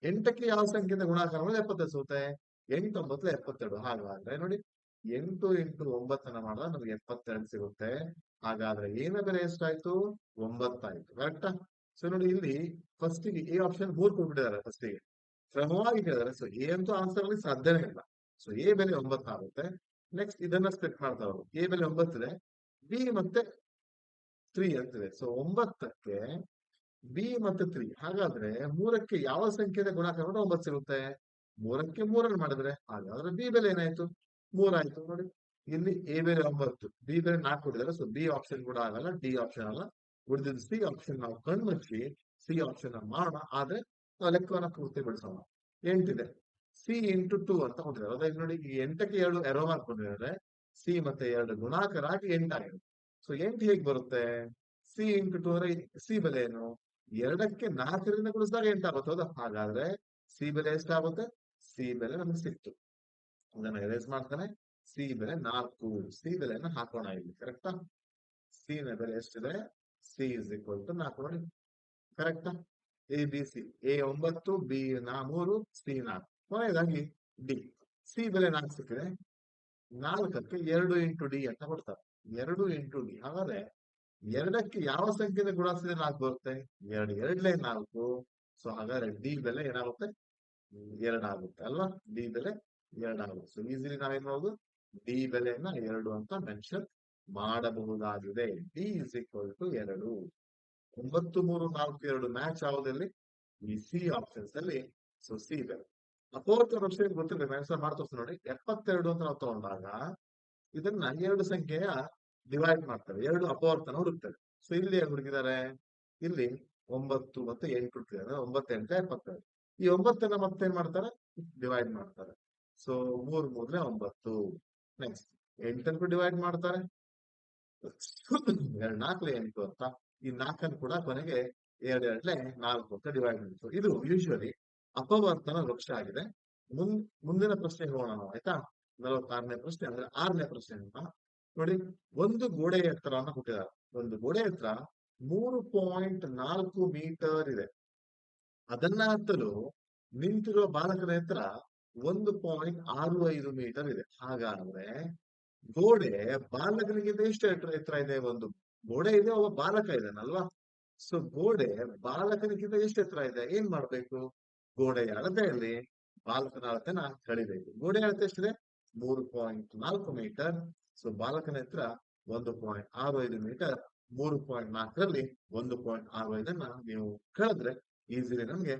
ಎಂಟಕ್ಕೆ ಯಾವ ಸಂಖ್ಯೆಯಿಂದ ಗುಣಾಕಾರ ಮಾಡಿದ್ರೆ ಎಪ್ಪತ್ತೆರಡು ಸಿಗುತ್ತೆ. ಎಂಟೊಂಬತ್ತು ಎಪ್ಪತ್ತೆರಡು. ಹಾಗಾದ್ರೆ ನೋಡಿ, ಎಂಟು ಎಂಟು ಒಂಬತ್ತನ್ನ ಮಾಡಿದ್ರೆ ನಮ್ಗೆ ಎಪ್ಪತ್ತೆರಡು ಸಿಗುತ್ತೆ. ಹಾಗಾದ್ರೆ ಏನ ಬೆಲೆ ಎಷ್ಟಾಯ್ತು? ಒಂಬತ್ತಾಯ್ತು. ಕರೆಕ್ಟ್ ಸೊ ನೋಡಿ ಇಲ್ಲಿ ಫಸ್ಟ್ಗೆ ಎ ಆಪ್ಷನ್ ಮೂರ್ ಕೊಟ್ಬಿಟ್ಟಿದ್ದಾರೆ ಫಸ್ಟಿಗೆ ಕ್ರಮವಾಗಿ ಕೇಳಿದಾರೆ ಸೊ ಎ ಅಂತೂ ಆನ್ಸರ್ ಅಲ್ಲಿ ಸಾಧ್ಯನೇ ಇಲ್ಲ. ಸೊ ಎ ಬೆಲೆ ಒಂಬತ್ತಾಗುತ್ತೆ ನೆಕ್ಸ್ಟ್ ಇದನ್ನ ಸ್ಪ್ಲಿಟ್ ಮಾಡ್ತಾ ಅವರು ಎ ಬೆಲೆ ಒಂಬತ್ತಿದೆ ಬಿ ಮತ್ತೆ ತ್ರೀ ಅಂತಿದೆ. ಸೊ ಒಂಬತ್ತಕ್ಕೆ ಬಿ ಮತ್ತೆ ತ್ರೀ ಹಾಗಾದ್ರೆ ಮೂರಕ್ಕೆ ಯಾವ ಸಂಖ್ಯೆ ಗುಣಾಕಾರ ಮಾಡಿದ್ರೆ ಒಂಬತ್ತು ಸಿಗುತ್ತೆ? ಮೂರಕ್ಕೆ ಮೂರನ್ನು ಮಾಡಿದ್ರೆ ಹಾಗಾದ್ರೆ ಬಿ ಬೆಲೆ ಏನಾಯ್ತು? ಮೂರಾಯ್ತು ನೋಡಿ. ಇಲ್ಲಿ ಎ ಬೆಲೆ ಒಂಬತ್ತು ಬಿ ಬೆಲೆ ನಾಲ್ಕು ಕೊಟ್ಟಿದ್ದಾರೆ ಸೊ ಬಿ ಆಪ್ಷನ್ ಕೂಡ ಆಗಲ್ಲ ಡಿ ಆಪ್ಷನ್ ಅಲ್ಲ. ಉಳಿದಿದ್ದು ಸಿ ಆಪ್ಷನ್ ನಾವು ಕಣ್ಮುಚ್ಚಿ ಸಿ ಆಪ್ಷನ್ ಮಾಡೋಣ. ಆದ್ರೆ ನಾವು ಲೆಕ್ಕವನ್ನ ಪೂರ್ತಿ ಬಿಡಿಸೋಣ ಎಂಟಿದೆ. ಸಿ ಇಂಟು ಟು ಅಂತ ಕೊಟ್ಟಿದ್ದಾರೆ ಅದಾಗ ನೋಡಿ ಈ ಎಂಟಕ್ಕೆ ಎರಡು ಎರೋ ಮಾಡ್ಕೊಂಡಿದ್ದಾರೆ. ಸಿ ಮತ್ತೆ ಎರಡು ಗುಣಾಕಾರ ಆಗಿ ಎಂಟಾಗಿದೆ ಸೊ ಎಂಟು ಹೇಗೆ ಬರುತ್ತೆ? ಸಿ ಇಂಟು ಟು ಅಂದ್ರೆ ಸಿ ಬೆಲೆ ಏನು? ಎರಡಕ್ಕೆ ನಾಲ್ಕರಿಂದ ಗುಣಿಸಿದಾಗ ಎಂಟಾಗುತ್ತೆ ಹೌದಾ? ಹಾಗಾದ್ರೆ ಸಿ ಬೆಲೆ ಎಷ್ಟಾಗುತ್ತೆ ಸಿ ಬೆಲೆ ನಮ್ಗೆ ಸಿಕ್ತು. ಅದನ್ನ ಎರೇಸ್ ಮಾಡ್ತಾನೆ. ಸಿ ಬೆಲೆ ನಾಲ್ಕು. ಸಿ ಬೆಲೆಯನ್ನು ಹಾಕೋಣ ಇಲ್ಲಿ ಕರೆಕ್ಟಾ ಸಿ ನ ಬೆಲೆ ಎಷ್ಟಿದೆ? ಸಿ ಇಸ್ ಈಕ್ವಲ್ ಟು ನಾಲ್ಕು ನೋಡಿ. ಕರೆಕ್ಟಾ ಎ ಬಿ ಸಿ ಎ ಒಂಬತ್ತು ಬಿ ನಾ ಮೂರು ಸಿ ನಾಲ್ಕು. ಕೊನೆಯದಾಗಿ ಡಿ ಸಿ ಬೆಲೆ ನಾಲ್ಕು ಸಿಕ್ಕಿದೆ ನಾಲ್ಕಕ್ಕೆ ಎರಡು ಇಂಟು ಡಿ ಅಂತ ಕೊಡ್ತಾರೆ. ಎರಡು ಇಂಟು ಡಿ ಹಾಗಾದ್ರೆ ಎರಡಕ್ಕೆ ಯಾವ ಸಂಖ್ಯೆ ಗುಣಿಸಿದ್ರೆ ನಾಲ್ಕು ಬರುತ್ತೆ? ಎರಡು ಎರಡ್ಲೇ ನಾಲ್ಕು. ಸೊ ಹಾಗಾದ್ರೆ ಡಿ ಬೆಲೆ ಏನಾಗುತ್ತೆ? ಎರಡಾಗುತ್ತೆ ಅಲ್ವಾ? ಡಿ ಬೆಲೆ ಎರಡಾಗುತ್ತೆ. ಸೊ ಈಸಿಲಿ ನಾವೇನ್ ಮಾಡೋದು ಡಿ ಬೆಲೆಯನ್ನ ಎರಡು ಅಂತ ಮೆನ್ಷನ್ ಮಾಡಬಹುದಾಗಿದೆ. ಡಿ ಇಸ್ ಈಕ್ವಲ್ ಟು ಎರಡು. ಒಂಬತ್ತು, ಮೂರು, ನಾಲ್ಕು, ಎರಡು ಮ್ಯಾಚ್ ಯಾವುದಲ್ಲಿ ಈ ಸಿ ಆಪ್ಷನ್ಸ್ ಅಲ್ಲಿ. ಸೊ ಸಿ ಬೆಲೆ. ಅಪವರ್ತ ವರ್ಷ ಗೊತ್ತಿಲ್ಲ ಆನ್ಸರ್ ಮಾಡ್ತೋಸ್ ನೋಡಿ. ಎಪ್ಪತ್ತೆರಡು ಅಂತ ನಾವು ತಗೊಂಡಾಗ ಇದನ್ನ ಎರಡು ಸಂಖ್ಯೆಯ ಡಿವೈಡ್ ಮಾಡ್ತಾರೆ ಎರಡು ಅಪವರ್ತನ ಹುಡುಕ್ತಾರೆ ಸೊ ಇಲ್ಲಿ ಏನ್ ಹುಡುಕಿದ್ದಾರೆ ಇಲ್ಲಿ ಒಂಬತ್ತು ಮತ್ತೆ ಎಂಟು ಹುಡುಕಿದ್ದಾರೆ ಒಂಬತ್ತು ಎಂಟು ಎಪ್ಪತ್ತೆರಡು. ಈ ಒಂಬತ್ತನ್ನ ಏನ್ ಮಾಡ್ತಾರೆ? ಡಿವೈಡ್ ಮಾಡ್ತಾರೆ. ಸೊ ಮೂರ್, ಮೂರ್ನೇ ಒಂಬತ್ತು. ನೆಕ್ಸ್ಟ್ ಎಂಟನ್ನು ಡಿವೈಡ್ ಮಾಡ್ತಾರೆ. ಎರಡ್ ನಾಲ್ಕಲೆ ಎಂಟು ಅಂತ. ಈ ನಾಲ್ಕನ್ನು ಕೂಡ ಕೊನೆಗೆ ಎರಡ್ ಎರಡ್ಲೆ ನಾಲ್ಕು ಅಂತ ಡಿವೈಡ್ ಮಾಡ್ತಾರೆ ಇದು ಯೂಶುವಲಿ ಅಪವರ್ತನ ವೃಕ್ಷ ಆಗಿದೆ. ಮುನ್ ಮುಂದಿನ ಪ್ರಶ್ನೆ ಹೋಗೋಣ ನಾವು, ಆಯ್ತಾ? ನಲವತ್ತಾರನೇ ಪ್ರಶ್ನೆ ಅಂದ್ರೆ ಆರನೇ ಪ್ರಶ್ನೆ ಅಂತ. ನೋಡಿ, ಒಂದು ಗೋಡೆ ಎತ್ತರವನ್ನು ಹುಟ್ಟಿದ್ದಾರೆ ಒಂದು ಗೋಡೆ ಎತ್ತರ ಮೂರು ಪಾಯಿಂಟ್ ನಾಲ್ಕು ಮೀಟರ್ ಇದೆ. ಅದನ್ನ ಹತ್ತಲು ನಿಂತಿರುವ ಬಾಲಕನ ಎತ್ತರ ಒಂದು ಪಾಯಿಂಟ್ ಆರು ಐದು ಮೀಟರ್ ಇದೆ. ಹಾಗಾದ್ರೆ ಗೋಡೆ ಬಾಲಕನಿಗಿಂತ ಎಷ್ಟು ಎತ್ತರ ಎತ್ತರ ಇದೆ, ಒಂದು ಗೋಡೆ ಇದೆ, ಒಬ್ಬ ಬಾಲಕ ಇದ್ದಾನಲ್ವಾ ಸೊ ಗೋಡೆ ಬಾಲಕನಿಗಿಂತ ಎಷ್ಟು ಎತ್ತರ ಇದೆ? ಏನ್ ಮಾಡ್ಬೇಕು? ಗೋಡೆಯ ಅಳತೆಯಲ್ಲಿ ಬಾಲಕನ ಅಳತೆನ ಕಳಿಬೇಕು ಗೋಡೆಯ ಅಳತೆ ಎಷ್ಟಿದೆ? ಮೂರು ಪಾಯಿಂಟ್ ನಾಲ್ಕು ಮೀಟರ್. ಸೊ ಬಾಲಕನ ಎತ್ತರ ಒಂದು ಪಾಯಿಂಟ್ ಆರು ಐದು ಮೀಟರ್. ಮೂರು ಪಾಯಿಂಟ್ ನಾಲ್ಕರಲ್ಲಿ ಒಂದು ಪಾಯಿಂಟ್ ಆರು ಐದನ್ನ ನೀವು ಕಳೆದ್ರೆ ಈಸಿಲಿ ನಮ್ಗೆ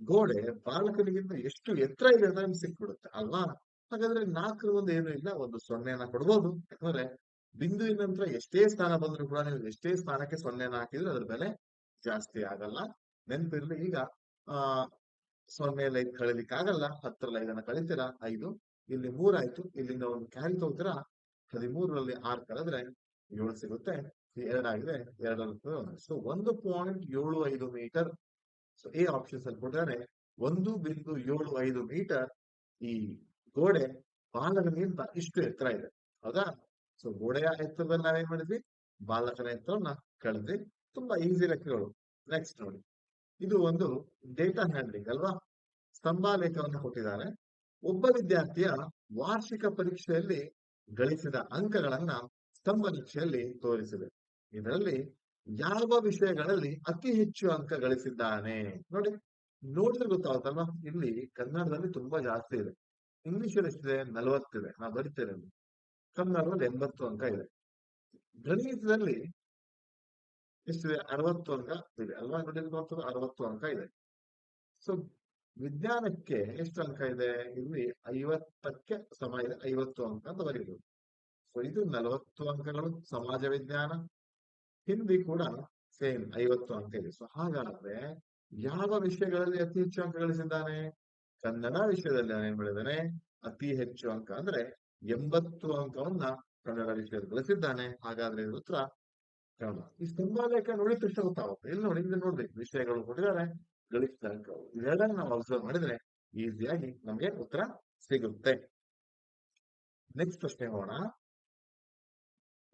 ಗೋಡೆ ಬಾಲಕನಿಗಿಂತ ಎಷ್ಟು ಎತ್ತರ ಇದೆ ಅಂತ ನಮ್ಗೆ ಸಿಕ್ಬಿಡುತ್ತೆ ಅಲ್ವಾ? ಹಾಗಾದ್ರೆ ನಾಲ್ಕರ ಒಂದು ಏನು ಇಲ್ಲ ಒಂದು ಸೊನ್ನೆಯನ್ನ ಕೊಡ್ಬೋದು. ಯಾಕಂದ್ರೆ ಬಿಂದುವಿನ ನಂತರ ಎಷ್ಟೇ ಸ್ಥಾನ ಬಂದ್ರು ಕೂಡ ನೀವು ಎಷ್ಟೇ ಸ್ಥಾನಕ್ಕೆ ಸೊನ್ನೆನ ಹಾಕಿದ್ರೆ ಅದ್ರ ಬೆಲೆ ಜಾಸ್ತಿ ಆಗಲ್ಲ. ನೆನಪಿರ್ಲಿ ಈಗ ಆ ಸೊನ್ನೆಯಲ್ಲಿ ಲೈನ್ ಕಳಿಲಿಕ್ಕೆ ಆಗಲ್ಲ ಲೈನ್ ಅನ್ನ ಕಳೀತೀರಾ? ಐದು. ಇಲ್ಲಿ ಮೂರಾಯ್ತು ಇಲ್ಲಿಂದ ಒಂದು ಕ್ಯಾರಿ ತಗೋತೀರಾ? ಹದಿಮೂರರಲ್ಲಿ ಆರ್ ಕಳೆದ್ರೆ ಏಳು ಸಿಗುತ್ತೆ. ಎರಡಾಗಿದೆ ಎರಡರ ಸೊ ಒಂದು ಪಾಯಿಂಟ್ ಏಳು ಐದು ಮೀಟರ್ ಸೊ ಎ ಆಪ್ಷನ್ಸ್ ಅಲ್ಲಿ ಕೊಟ್ಟಾರೆ ಒಂದು ಬಿಂದು ಏಳು ಐದು ಮೀಟರ್ ಈ ಗೋಡೆ ಬಾಲಕನಿಗಿಂತ ಇಷ್ಟು ಎತ್ತರ ಇದೆ. ಹೌದಾ? ಸೊ ಗೋಡೆಯ ಎತ್ತರದಲ್ಲಿ ನಾವೇನ್ ಮಾಡಿದ್ವಿ? ಬಾಲಕನ ಎತ್ತರವನ್ನ ಕಳೆದ್ವಿ. ತುಂಬಾ ಈಸಿ ಲೆಕ್ಕಗಳು. ನೆಕ್ಸ್ಟ್ ನೋಡಿ. ಇದು ಒಂದು ಡೇಟಾ ಹ್ಯಾಂಡ್ಲಿಂಗ್ ಅಲ್ವಾ? ಸ್ತಂಭಾಲೇಖವನ್ನು ಕೊಟ್ಟಿದ್ದಾರೆ. ಒಬ್ಬ ವಿದ್ಯಾರ್ಥಿಯ ವಾರ್ಷಿಕ ಪರೀಕ್ಷೆಯಲ್ಲಿ ಗಳಿಸಿದ ಅಂಕಗಳನ್ನ ಸ್ತಂಭ ನಕ್ಷೆಯಲ್ಲಿ ತೋರಿಸಿದೆ. ಇದರಲ್ಲಿ ಯಾವ ವಿಷಯಗಳಲ್ಲಿ ಅತಿ ಹೆಚ್ಚು ಅಂಕ ಗಳಿಸಿದ್ದಾನೆ? ನೋಡಿ, ನೋಡಿದ್ರೆ ಗೊತ್ತಾಗುತ್ತಲ್ವಾ? ಇಲ್ಲಿ ಕನ್ನಡದಲ್ಲಿ ತುಂಬಾ ಜಾಸ್ತಿ ಇದೆ. ಇಂಗ್ಲಿಷ್ ಅಲ್ಲಿ ಎಷ್ಟಿದೆ ನಲವತ್ತಿದೆ. ನಾ ಬರಿತೇನೆ. ಕನ್ನಡದಲ್ಲಿ ಎಂಬತ್ತು ಅಂಕ ಇದೆ. ಗಣಿತದಲ್ಲಿ ಎಷ್ಟಿದೆ ಅರವತ್ತು ಅಂಕ ಇದೆ. ಅಲ್ವಾ? ಇಲ್ಲಿ ಅರವತ್ತು ಅಂಕ ಇದೆ. ಸೊ ವಿಜ್ಞಾನಕ್ಕೆ ಎಷ್ಟು ಅಂಕ ಇದೆ? ಇಲ್ಲಿ ಐವತ್ತಕ್ಕೆ ಸಮ ಇದೆ. ಐವತ್ತು ಅಂಕ ಅಂತ ಬರೀಬಹುದು ಸೊ ಇದು ನಲವತ್ತು ಅಂಕಗಳು ಸಮಾಜ ವಿಜ್ಞಾನ. ಹಿಂದಿ ಕೂಡ ಸೇಮ್ ಐವತ್ತು ಅಂಕ ಇದೆ. ಸೊ ಹಾಗಾದ್ರೆ ಯಾವ ವಿಷಯಗಳಲ್ಲಿ ಅತಿ ಹೆಚ್ಚು ಅಂಕ ಗಳಿಸಿದ್ದಾನೆ? ಕನ್ನಡ ವಿಷಯದಲ್ಲಿ ನಾನು ಏನ್ ಮಾಡಿದ್ದಾನೆ? ಅತಿ ಹೆಚ್ಚು ಅಂಕ ಅಂದ್ರೆ ಎಂಬತ್ತು ಅಂಕವನ್ನ ಕನ್ನಡ ವಿಷಯದಲ್ಲಿ ಗಳಿಸಿದ್ದಾನೆ. ಹಾಗಾದ್ರೆ ಇದ್ರ ಉತ್ತರ ಈ ಸ್ತಂಭಾಲೇಖ ನೋಡಿ ತಕ್ಷಣ ಗೊತ್ತಾಗುತ್ತೆ ಇಲ್ಲಿ ನೋಡಿ, ಇಲ್ಲಿ ನೋಡ್ಬೇಕು ವಿಷಯಗಳು ಕೊಟ್ಟಿದ್ದಾರೆ ಗಳಿಸಿದ ತರಂಕಗಳು ನಾವು ಅಬ್ಸರ್ವ್ ಮಾಡಿದ್ರೆ ಈಸಿಯಾಗಿ ನಮ್ಗೆ ಉತ್ತರ ಸಿಗುತ್ತೆ. ನೆಕ್ಸ್ಟ್ ಪ್ರಶ್ನೆ ಹೋಗೋಣ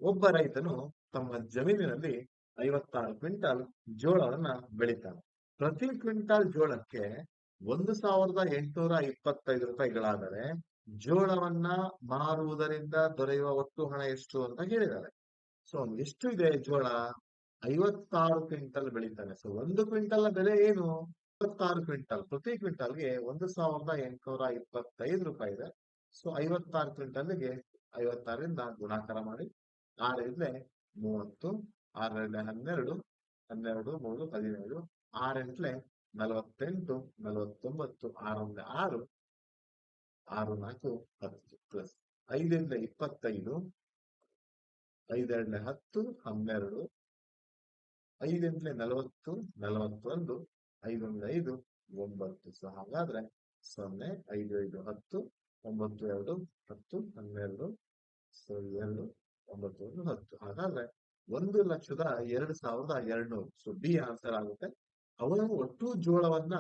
ಒಬ್ಬ ರೈತನು ತಮ್ಮ ಜಮೀನಿನಲ್ಲಿ ಐವತ್ತಾರು ಕ್ವಿಂಟಾಲ್ ಜೋಳವನ್ನ ಬೆಳಿತಾನೆ. ಪ್ರತಿ ಕ್ವಿಂಟಾಲ್ ಜೋಳಕ್ಕೆ ಒಂದು ಸಾವಿರದ ಎಂಟುನೂರ ಇಪ್ಪತ್ತೈದು ರೂಪಾಯಿಗಳಾದರೆ ಜೋಳವನ್ನ ಮಾರುವುದರಿಂದ ದೊರೆಯುವ ಒಟ್ಟು ಹಣ ಎಷ್ಟು ಅಂತ ಹೇಳಿದ್ದಾರೆ ಸೊ ಎಷ್ಟು ಇದೆ ಜೋಳ ಐವತ್ತಾರು ಕ್ವಿಂಟಲ್ ಬೆಳೀತಾರೆ ಸೊ ಒಂದು ಕ್ವಿಂಟಲ್ ಬೆಲೆ ಏನು? ಐವತ್ತಾರು ಕ್ವಿಂಟಲ್. ಪ್ರತಿ ಕ್ವಿಂಟಲ್ಗೆ ಒಂದು ಸಾವಿರದ ಎಂಟುನೂರ ಇಪ್ಪತ್ತೈದು ರೂಪಾಯಿ ಇದೆ. ಸೊ ಐವತ್ತಾರು ಕ್ವಿಂಟಲ್ಗೆ ಐವತ್ತಾರರಿಂದ ಗುಣಾಕಾರ ಮಾಡಿ ಆರರಿಂದ ಮೂವತ್ತು ಆರರಿಂದ ಹನ್ನೆರಡು ಹನ್ನೆರಡು, ಮೂರು, ಹದಿನೇಳು ಆರೆಂಟ್ಲೆ ನಲವತ್ತೆಂಟು, ನಲವತ್ತೊಂಬತ್ತು ಆರೊಂದು ಆರು ಆರು ನಾಲ್ಕು, ಹತ್ತು ಪ್ಲಸ್ ಐದರಿಂದ ಇಪ್ಪತ್ತೈದು ಐದೆರಡಲೆ ಹತ್ತು, ಹನ್ನೆರಡು, ಐದೆಂಟ್ಲೆ ನಲವತ್ತು, ನಲವತ್ತೊಂದು, ಐದೊಂದು ಐದು, ಒಂಬತ್ತು. ಸೊ ಹಾಗಾದ್ರೆ ಸೊನ್ನೆ, ಐದು ಐದು, ಹತ್ತು, ಒಂಬತ್ತು, ಎರಡು, ಹತ್ತು, ಹನ್ನೆರಡು, ಸೊ, ಎರಡು, ಒಂಬತ್ತು, ಒಂದು, ಹತ್ತು. ಹಾಗಾದ್ರೆ ಒಂದು ಲಕ್ಷದ ಎರಡು ಸಾವಿರದ ಎರಡ್ನೂರು. ಸೊ ಬಿ ಆನ್ಸರ್ ಆಗುತ್ತೆ. ಅವನು ಒಟ್ಟು ಜೋಳವನ್ನ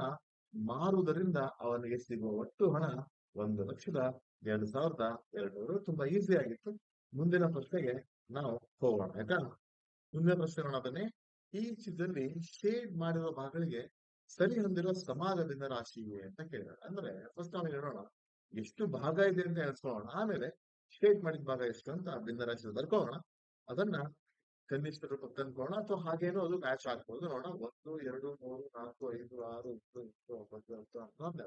ಮಾರುವುದರಿಂದ ಅವನಿಗೆ ಸಿಗುವ ಒಟ್ಟು ಹಣ ಒಂದು ಲಕ್ಷದ ಎರಡು ಸಾವಿರದ ಎರಡ್ನೂರು. ತುಂಬಾ ಈಸಿ ಆಗಿತ್ತು. ಮುಂದಿನ ಪ್ರಶ್ನೆಗೆ ನಾವು ಹೋಗೋಣ ಯಾಕಂದ್ರೆ ಮುಂದಿನ ಪ್ರಶ್ನೆ ನೋಡೋದನ್ನೇ ಈ ಚಿತ್ರದಲ್ಲಿ ಶೇಡ್ ಮಾಡಿರುವ ಭಾಗಗಳಿಗೆ ಸರಿ ಹೊಂದಿರುವ ಸಮಾಜದಿಂದ ರಾಶಿ ರಾಶಿ ಅಂತ ಕೇಳಿದಾರೆ ಅಂದ್ರೆ ಫಸ್ಟ್ ನಾವು ಹೇಳೋಣ ಎಷ್ಟು ಭಾಗ ಇದೆ ಅಂತ ಹೇಳ್ಕೊಳ್ಳೋಣ ಆಮೇಲೆ ಶೇಡ್ ಮಾಡಿದ ಭಾಗ ಎಷ್ಟು ಅಂತ ಭಿನ್ನ ರಾಶಿ ಬರ್ಕೋಣ ಅದನ್ನ ಕನಿಷ್ಠ ರೂಪಕ್ಕೆ ತಂದ್ಕೋಣ ಅಥವಾ ಹಾಗೇನೋ ಅದು ಮ್ಯಾಚ್ ಹಾಕ್ಬೋದು ನೋಡೋಣ. ಒಂದು, ಎರಡು, ಮೂರು, ನಾಲ್ಕು, ಐದು, ಆರು, ಎಂಟು ಎಂಟು, ಒಂಬತ್ತು, ಹತ್ತು, ಹನ್ನೊಂದು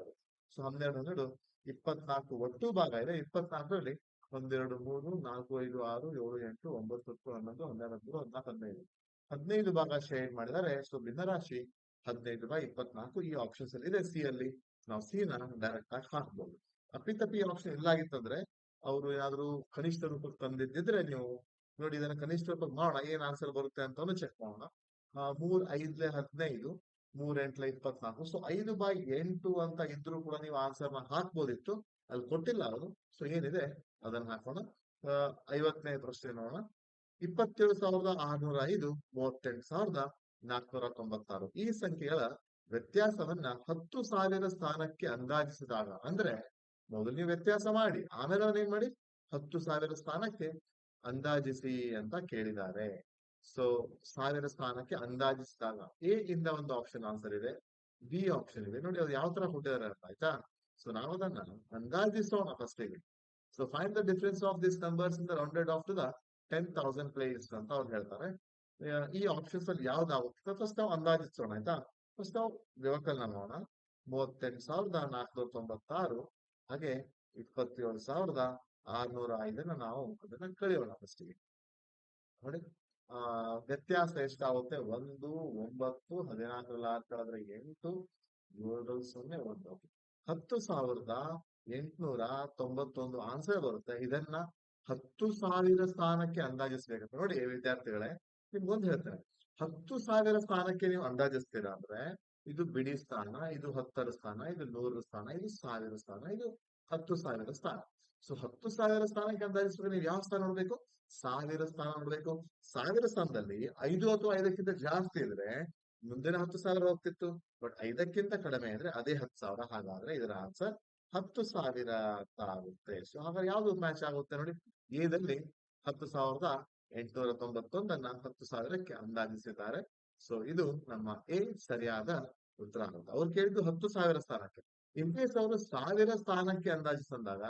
ಸೊ, ಹನ್ನೆರಡು ಹನ್ನೆರಡು ಇಪ್ಪತ್ನಾಲ್ಕು ಒಟ್ಟು ಭಾಗ ಇದೆ. ಇಪ್ಪತ್ನಾಲ್ಕರಲ್ಲಿ ಒಂದೆರಡು ಮೂರು, ನಾಲ್ಕು, ಐದು, ಆರು, ಏಳು, ಎಂಟು, ಒಂಬತ್ತು, ಹತ್ತು, ಹನ್ನೊಂದು, ಹನ್ನೆರಡು ಹದಿಮೂರು ಹದಿನಾಲ್ಕು ಹದಿನೈದು. ಹದಿನೈದು ಭಾಗ ಶೇರ್ ಮಾಡಿದರೆ ಸೊ ಭಿನ್ನರಾಶಿ ಹದಿನೈದು ಬೈ ಇಪ್ಪತ್ನಾಲ್ಕು ಈ ಆಪ್ಷನ್ಸ್ ಅಲ್ಲಿ ಇದೆ. ಸಿ ಅಲ್ಲಿ ನಾವು ಸಿ ನ ಡೈರೆಕ್ಟ್ ಆಗಿ ಹಾಕ್ಬೋದು ಅಪ್ಪಿತಪ್ಪಿ ಆಪ್ಷನ್ ಇಲ್ಲ ಆಗಿತ್ತಂದ್ರೆ ಅವರು ಏನಾದ್ರು ಕನಿಷ್ಠ ರೂಪಕ್ಕೆ ತಂದಿದ್ದಿದ್ರೆ ನೀವು ನೋಡಿ ಇದನ್ನ ಕನಿಷ್ಠ ರೂಪಕ್ಕೆ ಮಾಡೋಣ. ಏನ್ ಆನ್ಸರ್ ಬರುತ್ತೆ ಅಂತಾನು ಚೆಕ್ ಮಾಡೋಣ. ಮೂರ್, ಐದ್ಲೆ ಹದಿನೈದು, ಮೂರ್, ಎಂಟ್ಲೆ ಇಪ್ಪತ್ನಾಲ್ಕು. ಸೊ, ಐದು ಬೈ ಎಂಟು ಅಂತ ಇದ್ರೂ ಕೂಡ ನೀವು ಆನ್ಸರ್ನ ಹಾಕ್ಬೋದಿತ್ತು. ಅಲ್ಲಿ ಕೊಟ್ಟಿಲ್ಲ ಅವರು. ಸೊ ಏನಿದೆ? ಅದನ್ನ ಹಾಕೋಣ. ಐವತ್ತನೇ ಪ್ರಶ್ನೆ ನೋಡೋಣ. ಇಪ್ಪತ್ತೇಳು ಸಾವಿರದ ಆರ್ನೂರ ಐದು ಮೂವತ್ತೆಂಟು ಸಾವಿರದ ನಾಲ್ಕುನೂರ ತೊಂಬತ್ತಾರು ಈ ಸಂಖ್ಯೆಗಳ ವ್ಯತ್ಯಾಸವನ್ನ ಹತ್ತು ಸಾವಿರ ಸ್ಥಾನಕ್ಕೆ ಅಂದಾಜಿಸಿದಾಗ, ಅಂದ್ರೆ ಮೊದಲು ನೀವು ವ್ಯತ್ಯಾಸ ಮಾಡಿ, ಆಮೇಲೆ ಏನ್ ಮಾಡಿ? ಹತ್ತು ಸಾವಿರ ಸ್ಥಾನಕ್ಕೆ ಅಂದಾಜಿಸಿ ಅಂತ ಕೇಳಿದ್ದಾರೆ. ಸೊ ಸಾವಿರ ಸ್ಥಾನಕ್ಕೆ ಅಂದಾಜಿಸಿದಾಗ ಎ ಇಂದ ಒಂದು ಆಪ್ಷನ್ ಆನ್ಸರ್ ಇದೆ. ಬಿ ಆಪ್ಷನ್ ಇದೆ. ನೋಡಿ, ಅದು ಯಾವ ತರ ಕೊಟ್ಟಿದ್ದಾರೆ ಅಂತ ಆಯ್ತಾ? ಸೊ ನಾವು ಅದನ್ನ ಅಂದಾಜಿಸೋಣ ಫಸ್ಟ್ಗೆ so find the difference of this numbers in the rounded off to the ten thousand place ಅಂತ ಅವ್ರು ಹೇಳ್ತಾರೆ ಈ ಆಪ್ಷನ್ಸ್ ಅಲ್ಲಿ ಯಾವ್ದಾಗುತ್ತೆ ಫಸ್ಟ್ ನಾವು ಅಂದಾಜಿಸೋಣ ಆಯ್ತಾ ಫಸ್ಟ್ ನಾವು ವ್ಯವಕಲನ ಮಾಡೋಣ ಮೂವತ್ತೆಂಟು ಸಾವಿರದ ನಾಲ್ಕುನೂರ ತೊಂಬತ್ತಾರು. ಹಾಗೆ ಇಪ್ಪತ್ತೇಳು ಸಾವಿರದ ಆರ್ನೂರ ಐದನ್ನ ನಾವು ಅದನ್ನ ಕಳೆಯೋಣ ಫಸ್ಟಿಗೆ ನೋಡಿ, ಆ, ವ್ಯತ್ಯಾಸ ಎಷ್ಟಾಗುತ್ತೆ? ಒಂದು, ಒಂಬತ್ತು, ಹದಿನಾಲ್ಕು ಕಳೆದ್ರೆ ಎಂಟು, ಏಳು, ಸೊನ್ನೆ ಒಂದು ಹತ್ತು ಸಾವಿರದ ಎಂಟುನೂರ ತೊಂಬತ್ತೊಂದು ಆನ್ಸರ್ ಬರುತ್ತೆ. ಇದನ್ನ ಹತ್ತು ಸಾವಿರ ಸ್ಥಾನಕ್ಕೆ ಅಂದಾಜಿಸ್ಬೇಕಂತ ನೋಡಿ ವಿದ್ಯಾರ್ಥಿಗಳೇ ನಿಮ್ಗೊಂದು ಹೇಳ್ತಾರೆ ಹತ್ತು ಸಾವಿರ ಸ್ಥಾನಕ್ಕೆ ನೀವು ಅಂದಾಜಿಸ್ತೀರಾ ಅಂದ್ರೆ ಇದು ಬಿಡಿ ಸ್ಥಾನ, ಇದು ಹತ್ತರ ಸ್ಥಾನ, ಇದು ನೂರ ಸ್ಥಾನ, ಇದು ಸಾವಿರ ಸ್ಥಾನ, ಇದು ಹತ್ತು ಸಾವಿರ ಸ್ಥಾನ. ಸೊ ಹತ್ತು ಸಾವಿರ ಸ್ಥಾನಕ್ಕೆ ಅಂದಾಜಿಸಿದ್ರೆ ನೀವು ಯಾವ ಸ್ಥಾನ ನೋಡ್ಬೇಕು? ಸಾವಿರ ಸ್ಥಾನ ನೋಡ್ಬೇಕು. ಸಾವಿರ ಸ್ಥಾನದಲ್ಲಿ ಐದು ಅಥವಾ ಐದಕ್ಕಿಂತ ಜಾಸ್ತಿ ಇದ್ರೆ ಮುಂದಿನ ಹತ್ತು ಸಾವಿರ ಹೋಗ್ತಿತ್ತು. ಬಟ್ ಐದಕ್ಕಿಂತ ಕಡಿಮೆ ಅಂದ್ರೆ ಅದೇ ಹತ್ತು ಸಾವಿರ. ಹಾಗಾದ್ರೆ ಇದರ ಆನ್ಸರ್ ಹತ್ತು ಸಾವಿರ ಅಂತ ಆಗುತ್ತೆ. ಸೊ ಹಾಗಾದ್ರೆ ಯಾವ್ದು ಮ್ಯಾಚ್ ಆಗುತ್ತೆ ನೋಡಿ? ಎದಲ್ಲಿ ಹತ್ತು ಸಾವಿರದ ಎಂಟುನೂರ ತೊಂಬತ್ತೊಂದನ್ನ ಹತ್ತು ಸಾವಿರಕ್ಕೆ ಅಂದಾಜಿಸಿದ್ದಾರೆ. ಸೊ ಇದು ನಮ್ಮ ಎ ಸರಿಯಾದ ಉತ್ತರ ಆಗುತ್ತೆ. ಅವ್ರು ಕೇಳಿದ್ದು ಹತ್ತು ಸಾವಿರ ಸ್ಥಾನಕ್ಕೆ. ಇನ್ ಕೇಸ್ ಅವರು ಸಾವಿರ ಸ್ಥಾನಕ್ಕೆ ಅಂದಾಜಿಸಿದಾಗ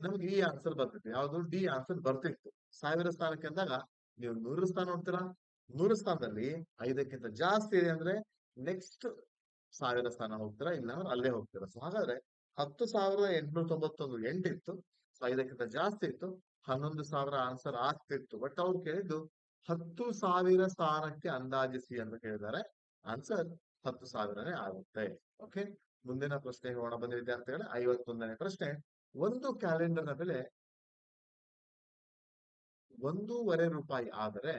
ನಮ್ಗೆ ಈ ಆನ್ಸರ್ ಬರ್ತಿತ್ತು ಯಾವ್ದು? ಡಿ ಆನ್ಸರ್ ಬರ್ತಿತ್ತು. ಸಾವಿರ ಸ್ಥಾನಕ್ಕೆ ಅಂದಾಗ ನೀವು ನೂರು ಸ್ಥಾನ ನೋಡ್ತೀರಾ? ನೂರು ಸ್ಥಾನದಲ್ಲಿ ಐದಕ್ಕಿಂತ ಜಾಸ್ತಿ ಇದೆ ಅಂದ್ರೆ ನೆಕ್ಸ್ಟ್ ಸಾವಿರ ಸ್ಥಾನ ಹೋಗ್ತೀರಾ ಇಲ್ಲ ಅಂದ್ರೆ ಅಲ್ಲೇ ಹೋಗ್ತೀರಾ. ಸೊ ಹಾಗಾದ್ರೆ ಹತ್ತು ಸಾವಿರದ ಎಂಟುನೂರ ತೊಂಬತ್ತೊಂದು ಎಂಟಿತ್ತು ಸೊ ಐದಕ್ಕಿಂತ ಜಾಸ್ತಿ ಇತ್ತು. ಹನ್ನೊಂದು ಸಾವಿರ ಆನ್ಸರ್ ಆಗ್ತಿತ್ತು. ಬಟ್ ಅವ್ರು ಕೇಳಿದ್ದು ಹತ್ತು ಸಾವಿರ ಸ್ಥಾನಕ್ಕೆ ಅಂದಾಜಿಸಿ ಅಂತ ಕೇಳಿದ್ದಾರೆ. ಆನ್ಸರ್ ಹತ್ತು ಸಾವಿರನೇ ಆಗುತ್ತೆ. ಓಕೆ ಮುಂದಿನ ಪ್ರಶ್ನೆ ಹೋಗೋಣ ಬಂದ ವಿದ್ಯಾರ್ಥಿಗಳೇ ಐವತ್ತೊಂದನೇ ಪ್ರಶ್ನೆ. ಒಂದು ಕ್ಯಾಲೆಂಡರ್ನ ಬೆಲೆ ಒಂದೂವರೆ ರೂಪಾಯಿ ಆದರೆ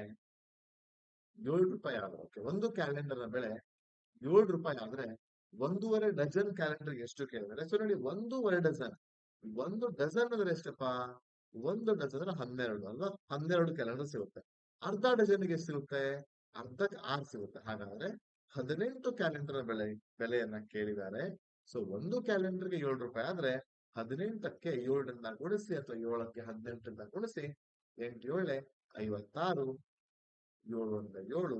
ಏಳು ರೂಪಾಯಿ ಆದ್ರೆ. ಒಂದು ಒಂದು ನ ಬೆಲೆ ಏಳು ರೂಪಾಯಿ ಆದ್ರೆ ಒಂದೂವರೆ ಡಜನ್ ಕ್ಯಾಲೆಂಡರ್ ಎಷ್ಟು ಕೇಳಿದ್ರೆ ಸೊ ನೋಡಿ, ಒಂದೂವರೆ ಡಜನ್ ಒಂದು ಡಜನ್ ಅಂದ್ರೆ ಎಷ್ಟಪ್ಪ? ಒಂದು ಡಜನ್ ಅಂದ್ರೆ ಹನ್ನೆರಡು ಅಲ್ವಾ? ಹನ್ನೆರಡು ಕ್ಯಾಲೆಂಡರ್ ಸಿಗುತ್ತೆ. ಅರ್ಧ ಡಜನ್ಗೆ ಎಷ್ಟು ಸಿಗುತ್ತೆ? ಅರ್ಧಕ್ಕೆ ಆರ್ ಸಿಗುತ್ತೆ. ಹಾಗಾದ್ರೆ ಹದಿನೆಂಟು ಕ್ಯಾಲೆಂಡರ್ ಬೆಲೆ, ಬೆಲೆಯನ್ನ ಕೇಳಿದ್ದಾರೆ. ಸೊ ಒಂದು ಕ್ಯಾಲೆಂಡರ್ಗೆ ಏಳು ರೂಪಾಯಿ ಆದ್ರೆ ಹದಿನೆಂಟಕ್ಕೆ ಏಳರಿಂದ ಗುಣಿಸಿ ಅಥವಾ ಏಳಕ್ಕೆ ಹದಿನೆಂಟರಿಂದ ಗುಣಿಸಿ ಎಂಟು ಏಳೆ ಐವತ್ತಾರು. ಏಳು ಒಂದ ಏಳು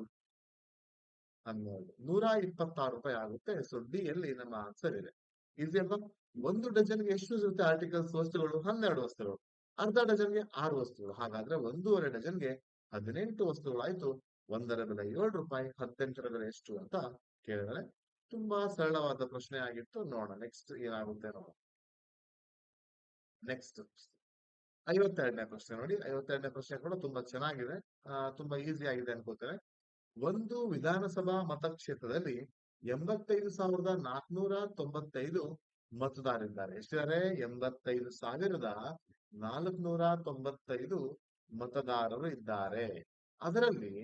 ಹನ್ನೆರಡು ನೂರ ಇಪ್ಪತ್ತಾರು ರೂಪಾಯಿ ಆಗುತ್ತೆ. ಸೊ ಡಿ ಅಲ್ಲಿ ನಮ್ಮ ಆನ್ಸರ್ ಇದೆ. ಈಸಿ ಅಲ್ವಾ? ಒಂದು ಡಜನ್ಗೆ ಎಷ್ಟು ಸಿಗುತ್ತೆ ಆರ್ಟಿಕಲ್ಸ್ ವಸ್ತುಗಳು? ಹನ್ನೆರಡು ವಸ್ತುಗಳು. ಅರ್ಧ ಡಜನ್ಗೆ ಆರು ವಸ್ತುಗಳು. ಹಾಗಾದ್ರೆ ಒಂದೂವರೆ ಡಜನ್ಗೆ ಹದಿನೆಂಟು ವಸ್ತುಗಳಾಯ್ತು. ಒಂದರ ಬೆಲೆ ಏಳು ರೂಪಾಯಿ, ಹದಿನೆಂಟರ ಬೆಲೆ ಎಷ್ಟು ಅಂತ ಕೇಳಿದರೆ ತುಂಬಾ ಸರಳವಾದ ಪ್ರಶ್ನೆ ಆಗಿತ್ತು. ನೋಡೋಣ ನೆಕ್ಸ್ಟ್ ಏನಾಗುತ್ತೆ ನೋಡೋಣ ನೆಕ್ಸ್ಟ್ ಐವತ್ತೆರಡನೇ ಪ್ರಶ್ನೆ ನೋಡಿ. ಐವತ್ತೆರಡನೇ ಪ್ರಶ್ನೆ ಕೂಡ ತುಂಬಾ ಚೆನ್ನಾಗಿದೆ. ತುಂಬಾ ಈಸಿ ಆಗಿದೆ ಅನ್ಕೋತೇನೆ. ಒಂದು ವಿಧಾನಸಭಾ ಮತಕ್ಷೇತ್ರದಲ್ಲಿ ಎಂಬತ್ತೈದು ಸಾವಿರದ ನಾಲ್ಕನೂರ ತೊಂಬತ್ತೈದು ಮತದಾರರಿದ್ದಾರೆ. ಎಷ್ಟಿದ್ದಾರೆ? ಎಂಬತ್ತೈದು ಸಾವಿರದ ನಾಲ್ಕನೂರ ತೊಂಬತ್ತೈದು ಮತದಾರರು ಇದ್ದಾರೆ. ಅದರಲ್ಲಿ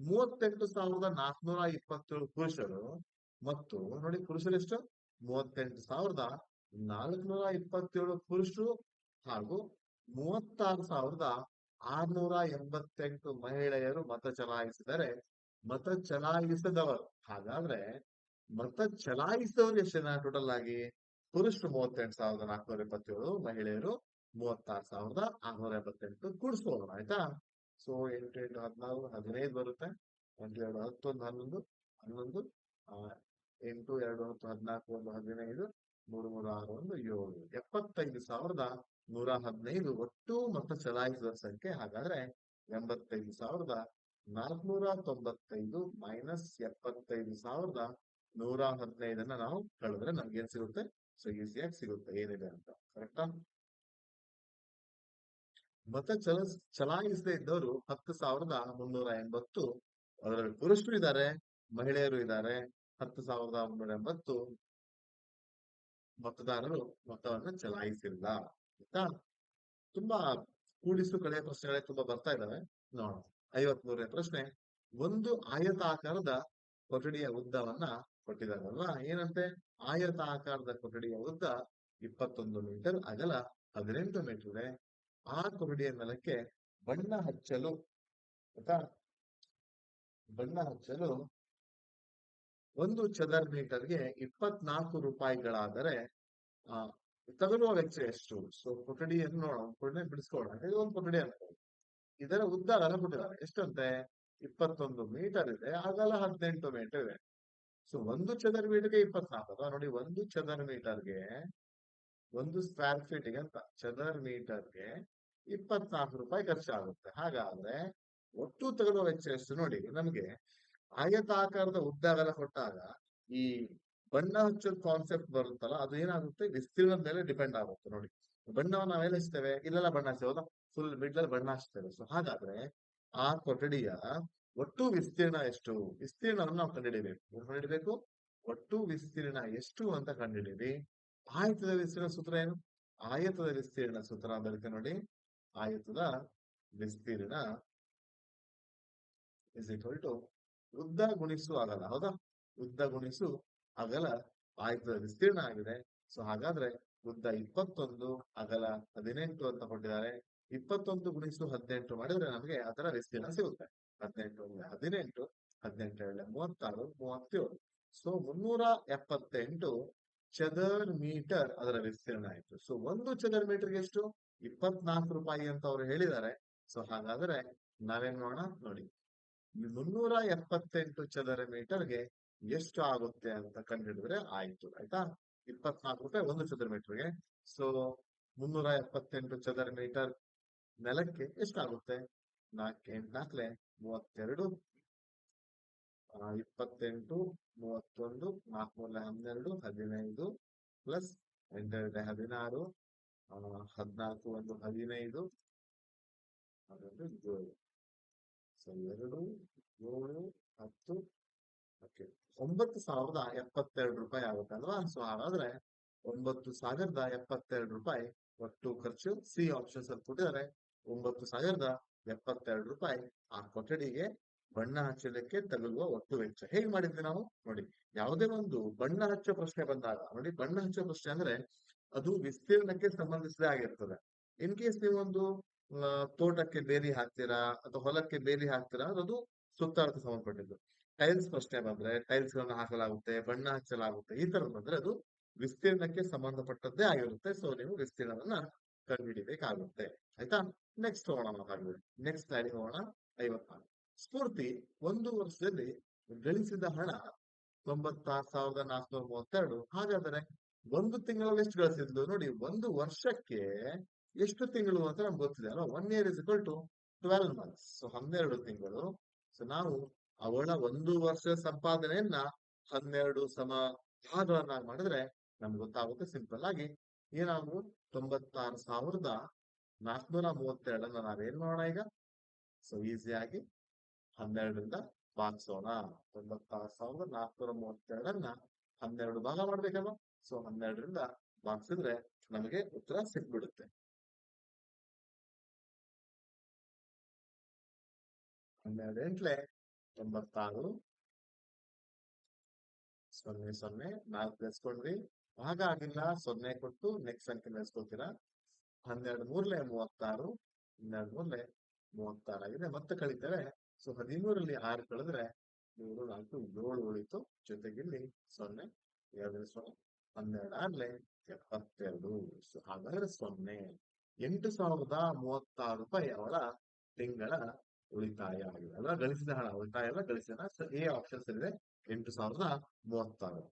ಮೂವತ್ತೆಂಟು ಸಾವಿರದ ನಾಲ್ಕನೂರ ಇಪ್ಪತ್ತೇಳು ಪುರುಷರು ಮತ್ತು ನೋಡಿ ಪುರುಷರು ಎಷ್ಟು? ಮೂವತ್ತೆಂಟು ಸಾವಿರದ ನಾಲ್ಕನೂರ ಇಪ್ಪತ್ತೇಳು ಪುರುಷರು ಹಾಗೂ ಮೂವತ್ತಾರು ಸಾವಿರದ ಆರ್ನೂರ ಎಂಬತ್ತೆಂಟು ಮಹಿಳೆಯರು ಮತ ಚಲಾಯಿಸಿದರೆ ಮತ ಚಲಾಯಿಸದವರು. ಹಾಗಾದ್ರೆ ಮತ ಚಲಾಯಿಸಿದವರು ಎಷ್ಟು ಜನ ಟೋಟಲ್ ಆಗಿ? ಪುರುಷರು ಮೂವತ್ತೆಂಟು ಸಾವಿರದ ನಾಲ್ಕುನೂರ ಇಪ್ಪತ್ತೇಳು ಮಹಿಳೆಯರು ಮೂವತ್ತಾರು ಸಾವಿರದ ಆರ್ನೂರ ಎಂಬತ್ತೆಂಟು ಕೂಡಿಸ್ಬೋದು ಆಯ್ತಾ? ಸೊ ಎಂಟು ಎಂಟು, ಹದಿನಾರು, ಹದಿನೈದು ಬರುತ್ತೆ. ಒಂದು, ಎರಡು, ಹತ್ತೊಂದು, ಹನ್ನೊಂದು ಹನ್ನೊಂದು ಎಂಟು, ಎರಡು, ಹತ್ತು, ಹದಿನಾಲ್ಕು, ಒಂದು, ಹದಿನೈದು, ಮೂರು ಮೂರು, ಆರು, ಒಂದು ಏಳು. ಎಪ್ಪತ್ತೈದು ಸಾವಿರದ ನೂರ ಹದಿನೈದು ಒಟ್ಟು ಮತ ಚಲಾಯಿಸಿದ ಸಂಖ್ಯೆ ಹಾಗಾದ್ರೆ ಎಂಬತ್ತೈದು ಸಾವಿರದ ನಾಲ್ಕುನೂರ ತೊಂಬತ್ತೈದು ಮೈನಸ್ ಎಪ್ಪತ್ತೈದು ಸಾವಿರದ ನೂರ ಹದಿನೈದನ್ನ ನಾವು ಕಳೆದ್ರೆ ನಮ್ಗೆ ಏನ್ ಸಿಗುತ್ತೆ? ಸೊ ಈಸಿಯಾಗಿ ಸಿಗುತ್ತೆ, ಏನಿದೆ ಅಂತ. ಕರೆಕ್ಟಾ ಮತ ಚಲ, ಚಲಾಯಿಸದೆ ಇದ್ದವರು ಹತ್ತು ಸಾವಿರದ ಮುನ್ನೂರ ಎಂಬತ್ತು, ಅದರಲ್ಲಿ ಪುರುಷರು ಇದ್ದಾರೆ, ಮಹಿಳೆಯರು ಇದ್ದಾರೆ, ಹತ್ತು ಸಾವಿರದ ಮುನ್ನೂರ ಎಂಬತ್ತು, ಮತದಾರರು ಮತವನ್ನ ಚಲಾಯಿಸಿಲ್ಲ. ಆಯ್ತಾ? ತುಂಬಾ ಕೂಡಿಸು ಕಡೆಯ ಪ್ರಶ್ನೆಗಳೇ ತುಂಬಾ ಬರ್ತಾ ಇದಾವೆ. ನೋಡೋಣ. ಐವತ್ ಮೂರನೇ ಪ್ರಶ್ನೆ. ಒಂದು ಆಯತಾಕಾರದ ಕೊಠಡಿಯ ಉದ್ದವನ್ನ ಕೊಟ್ಟಿದಾರಲ್ಲ ಏನಂತೆ? ಆಯತಾಕಾರದ ಕೊಠಡಿಯ ಉದ್ದ ಇಪ್ಪತ್ತೊಂದು ಮೀಟರ್ ಅಗಲ ಹದಿನೆಂಟು ಮೀಟರ್ ಆ ಕೊಠಡಿಯ ನೆಲಕ್ಕೆ ಬಣ್ಣ ಹಚ್ಚಲು, ಆಯ್ತಾ? ಬಣ್ಣ ಹಚ್ಚಲು ಒಂದು ಚದರ್ ಮೀಟರ್ಗೆ ಇಪ್ಪತ್ನಾಲ್ಕು ರೂಪಾಯಿಗಳಾದರೆ, ಆ ತಗಲುವ ವೆಚ್ಚ ಎಷ್ಟು ಸೊ ಕೊಠಡಿಯನ್ನು ನೋಡೋಣ ಕೊಠಡಿ ಬಿಡಿಸ್ಕೊಳ್ಳೋಣ ಇದು ಒಂದು ಕೊಠಡಿ ಅಂತ ಇದರ ಉದ್ದ ಅಗಲ ಕೊಟ್ಟಿದ್ದಾರೆ ಎಷ್ಟಂತೆ ಇಪ್ಪತ್ತೊಂದು ಮೀಟರ್ ಇದೆ ಅಗಲ ಹದಿನೆಂಟು ಮೀಟರ್ ಇದೆ ಸೊ ಒಂದು ಚದರ ಮೀಟರ್ಗೆ ಇಪ್ಪತ್ನಾಲ್ಕು ನೋಡಿ ಒಂದು ಚದರ ಮೀಟರ್ಗೆ ಒಂದು ಸ್ಕ್ವೇರ್ ಫೀಟ್ಗೆ ಅಂತ ಚದರ ಮೀಟರ್ಗೆ ಇಪ್ಪತ್ನಾಲ್ಕು ರೂಪಾಯಿ ಖರ್ಚಾಗುತ್ತೆ ಹಾಗಾದ್ರೆ ಒಟ್ಟು ತಗಲುವ ವೆಚ್ಚ ಎಷ್ಟು ನೋಡಿ ನಮಗೆ ಆಯತಾಕಾರದ ಉದ್ದ ಅಗಲ ಕೊಟ್ಟಾಗ ಈ ಬಣ್ಣ ಹಚ್ಚೋದ್ ಕಾನ್ಸೆಪ್ಟ್ ಬರುತ್ತಲ್ಲ, ಅದು ಏನಾಗುತ್ತೆ? ವಿಸ್ತೀರ್ಣದ ಮೇಲೆ ಡಿಪೆಂಡ್ ಆಗುತ್ತೆ ನೋಡಿ. ಬಣ್ಣವನ್ನು ನಾವೆಲ್ಲ ಹಚ್ತೇವೆ ಇಲ್ಲೆಲ್ಲ ಬಣ್ಣ ಹಚ್ತೇವೆ, ಹೌದಾ? ಫುಲ್ ಮಿಡ್ಲ್ ಬಣ್ಣ ಹಚ್ತೇವೆ. ಸೊ ಹಾಗಾದ್ರೆ ಆ ಕೊಠಡಿಯ ಒಟ್ಟು ವಿಸ್ತೀರ್ಣ ಎಷ್ಟು? ವಿಸ್ತೀರ್ಣವನ್ನು ನಾವು ಕಂಡುಹಿಡಿಬೇಕು. ಕಂಡುಹಿಡಿಬೇಕು? ಒಟ್ಟು ವಿಸ್ತೀರ್ಣ ಎಷ್ಟು ಅಂತ ಕಂಡುಹಿಡಿವಿ ಆಯತದ ವಿಸ್ತೀರ್ಣ ಸೂತ್ರ ಏನು? ಆಯತದ ವಿಸ್ತೀರ್ಣ ಸೂತ್ರ ಬರುತ್ತೆ ನೋಡಿ. ಆಯತದ ವಿಸ್ತೀರ್ಣ ಇಸ್ ಈಕ್ವಲ್ ಟು ಉದ್ದ ಗುಣಿಸು ಆಗಲ್ಲ, ಹೌದಾ? ಉದ್ದ ಗುಣಿಸು ಅಗಲ ಆಯ್ತದ ವಿಸ್ತೀರ್ಣ ಆಗಿದೆ. ಸೊ ಹಾಗಾದ್ರೆ ಉದ್ದ ಇಪ್ಪತ್ತೊಂದು ಅಗಲ ಹದಿನೆಂಟು ಅಂತ ಕೊಟ್ಟಿದ್ದಾರೆ. ಇಪ್ಪತ್ತೊಂದು ಗುಣಿಸು ಹದಿನೆಂಟು ಮಾಡಿದ್ರೆ ನಮಗೆ ಅದರ ವಿಸ್ತೀರ್ಣ ಸಿಗುತ್ತೆ. ಹದಿನೆಂಟು ಹದಿನೆಂಟು ಹದಿನೆಂಟು ಏಳೆ ಮೂವತ್ತಾರು, ಮೂವತ್ತೇಳು. ಸೊ ಮುನ್ನೂರ ಎಪ್ಪತ್ತೆಂಟು ಚದರ್ ಮೀಟರ್ ಅದರ ವಿಸ್ತೀರ್ಣ ಆಯ್ತು. ಸೊ ಒಂದು ಚದರ್ ಮೀಟರ್ಗೆ ಎಷ್ಟು? ಇಪ್ಪತ್ನಾಲ್ಕು ರೂಪಾಯಿ ಅಂತ ಅವ್ರು ಹೇಳಿದ್ದಾರೆ. ಸೊ ಹಾಗಾದ್ರೆ ನಾವೇನ್ ಮಾಡೋಣ? ನೋಡಿ. ಮುನ್ನೂರ ಎಪ್ಪತ್ತೆಂಟು ಚದರ ಮೀಟರ್ಗೆ ಎಷ್ಟು ಆಗುತ್ತೆ ಅಂತ ಕಂಡುಹಿಡಿದ್ರೆ ಆಯ್ತು, ಆಯ್ತಾ? ಇಪ್ಪತ್ನಾಲ್ಕು ರೂಪಾಯಿ ಒಂದು ಚದರ ಮೀಟರ್ಗೆ. ಸೊ ಮುನ್ನೂರ ಎಪ್ಪತ್ತೆಂಟು ಚದರ ಮೀಟರ್ ನೆಲಕ್ಕೆ ಎಷ್ಟಾಗುತ್ತೆ? ನಾಲ್ಕು ಎಂಟು ನಾಲ್ಕಲೆ ಮೂವತ್ತೆರಡು ಇಪ್ಪತ್ತೆಂಟು, ಮೂವತ್ತೊಂದು ನಾಲ್ಕೂರಲೆ ಹನ್ನೆರಡು, ಹದಿನೈದು, ಪ್ಲಸ್ ಎಂಟೆರಡೆ ಹದಿನಾರು ಹದಿನಾಲ್ಕು ಒಂದು ಹದಿನೈದು. ಅದೊಂದು ಏಳು. ಸೊ ಎರಡು, ಏಳು, ಹತ್ತು ಒಂಬತ್ತು ಸಾವಿರದ ಎಪ್ಪತ್ತೆರಡು ರೂಪಾಯಿ ಆಗುತ್ತೆ ಅಲ್ವಾ? ಸೊ ಹಾಗಾದ್ರೆ ಒಂಬತ್ತು ಸಾವಿರದ ಎಪ್ಪತ್ತೆರಡು ರೂಪಾಯಿ ಒಟ್ಟು ಖರ್ಚು ಸಿ ಆಪ್ಷನ್ಸ್ ಅಲ್ಲಿ ಕೊಟ್ಟಿದ್ದಾರೆ. ಒಂಬತ್ತು ಸಾವಿರದ ಎಪ್ಪತ್ತೆರಡು ರೂಪಾಯಿ ಆ ಕೊಠಡಿಗೆ ಬಣ್ಣ ಹಚ್ಚಲಿಕ್ಕೆ ತಗಲುವ ಒಟ್ಟು ವೆಚ್ಚ. ಹೇಗ್ ಮಾಡಿದ್ವಿ ನಾವು? ನೋಡಿ ಯಾವುದೇ ಒಂದು ಬಣ್ಣ ಹಚ್ಚೋ ಪ್ರಶ್ನೆ ಬಂದಾಗ ನೋಡಿ ಬಣ್ಣ ಹಚ್ಚೋ ಪ್ರಶ್ನೆ ಅಂದ್ರೆ ಅದು ವಿಸ್ತೀರ್ಣಕ್ಕೆ ಸಂಬಂಧಿಸಿದ ಆಗಿರ್ತದೆ. ಇನ್ ಕೇಸ್ ನೀವೊಂದು ಆ, ತೋಟಕ್ಕೆ ಬೇಲಿ ಹಾಕ್ತೀರಾ ಅಥವಾ ಹೊಲಕ್ಕೆ ಬೇಲಿ ಹಾಕ್ತೀರಾ ಅದು ಸುತ್ತಾಡಕ್ಕೆ ಸಂಬಂಧಪಟ್ಟಿದ್ದು. ಟೈಲ್ಸ್ ಪ್ರಶ್ನೆ ಬಂದ್ರೆ ಟೈಲ್ಸ್ ಗಳನ್ನ ಹಾಕಲಾಗುತ್ತೆ, ಬಣ್ಣ ಹಚ್ಚಲಾಗುತ್ತೆ, ಈ ತರ ಬಂದ್ರೆ ಅದು ವಿಸ್ತೀರ್ಣಕ್ಕೆ ಸಂಬಂಧಪಟ್ಟದ್ದೇ ಆಗಿರುತ್ತೆ. ಸೊ ನೀವು ವಿಸ್ತೀರ್ಣವನ್ನ ಕಂಡುಹಿಡಿಬೇಕಾಗುತ್ತೆ. ಆಯ್ತಾ? ನೆಕ್ಸ್ಟ್ ಹೋಗೋಣ ನಾವು ನೆಕ್ಸ್ಟ್ ಸ್ಲೈಡ್ ಹೋಗೋಣ. ಐವತ್ನಾಲ್ಕು ಸ್ಫೂರ್ತಿ ಒಂದು ವರ್ಷದಲ್ಲಿ ಗಳಿಸಿದ ಹಣ ತೊಂಬತ್ತಾರು ಸಾವಿರದ ನಾಲ್ಕುನೂರ ಮೂವತ್ತೆರಡು. ಹಾಗಾದ್ರೆ ಒಂದು ತಿಂಗಳಲ್ಲಿ ಎಷ್ಟು ಗಳಿಸಿದ್ಲು? ನೋಡಿ, ಒಂದು ವರ್ಷಕ್ಕೆ ಎಷ್ಟು ತಿಂಗಳು ಅಂತ ನಮ್ಗೆ ಗೊತ್ತಿದೆ ಅಲ್ವಾ? One year is equal to twelve months so ಹನ್ನೆರಡು ತಿಂಗಳು. ಸೊ ನಾವು ಅವಳ ಒಂದು ವರ್ಷ ಸಂಪಾದನೆಯನ್ನ ಹನ್ನೆರಡು ಸಮ ಭಾಗಗಳನ್ನಾಗಿ ಮಾಡಿದ್ರೆ ನಮ್ಗೆ ಗೊತ್ತಾಗುತ್ತೆ ಸಿಂಪಲ್ ಆಗಿ ಏನಾದ್ರು ತೊಂಬತ್ತಾರು ಸಾವಿರದ ನಾಲ್ಕುನೂರ ಮೂವತ್ತೆರಡನ್ನ ನಾವೇನ್ ಮಾಡೋಣ ಈಗ? ಸೊ ಈಸಿಯಾಗಿ ಹನ್ನೆರಡರಿಂದ ಭಾಗಿಸೋಣ. ತೊಂಬತ್ತಾರು ಸಾವಿರದ ನಾಲ್ಕುನೂರ ಮೂವತ್ತೆರಡನ್ನ ಹನ್ನೆರಡು ಭಾಗ ಮಾಡ್ಬೇಕಲ್ವಾ? ಸೊ ಹನ್ನೆರಡರಿಂದ ಭಾಗಿಸಿದ್ರೆ ನಮಗೆ ಉತ್ತರ ಸಿಕ್ಬಿಡುತ್ತೆ ಹನ್ನೆರಡು ಎಂಟ್ಲೆ ತೊಂಬತ್ತಾರು ಸೊನ್ನೆ ಸೊನ್ನೆ, ನಾಲ್ಕು ಬೆಳೆಸ್ಕೊಂಡ್ವಿ. ಭಾಗ ಆಗಿಲ್ಲ, ಸೊನ್ನೆ ಕೊಟ್ಟು ನೆಕ್ಸ್ಟ್ ಸಂಖ್ಯೆ ಬೆಳೆಸ್ಕೊತೀರಾ ಹನ್ನೆರಡು ಮೂರ್ಲೆ ಮೂವತ್ತಾರು, ಹನ್ನೆರಡು ಮೂರ್ಲೆ ಮೂವತ್ತಾರು ಆಗಿದೆ. ಮತ್ತೆ ಕಳಿತೇವೆ ಸೊ ಹದಿಮೂರಲ್ಲಿ ಆರು ಕಳೆದ್ರೆ ಮೂರು, ನಾಲ್ಕು, ಏಳು ಉಳಿತು. ಜೊತೆಗಿಲ್ಲಿ ಸೊನ್ನೆ ಎರಡು ಸೊನ್ನೆ, ಹನ್ನೆರಡು ಆರ್ಲೆ ಎಪ್ಪತ್ತೆರಡು. ಹಾಗಾದ್ರೆ ಸೊನ್ನೆ. ಎಂಟು ಸಾವಿರದ ಮೂವತ್ತಾರು ರೂಪಾಯಿ ಅವಳ ತಿಂಗಳ ಉಳಿತಾಯ ಆಗಿದೆ. ಅಲ್ಲ ಗಳಿಸಿದ ಹಣ, ಉಳಿತಾಯ ಎಲ್ಲ ಗಳಿಸಿದ ಹಣ. ಎ ಆಪ್ಷನ್ಸ್ ಇದೆ ಎಂಟು ಸಾವಿರದ ಮೂವತ್ತಾರು.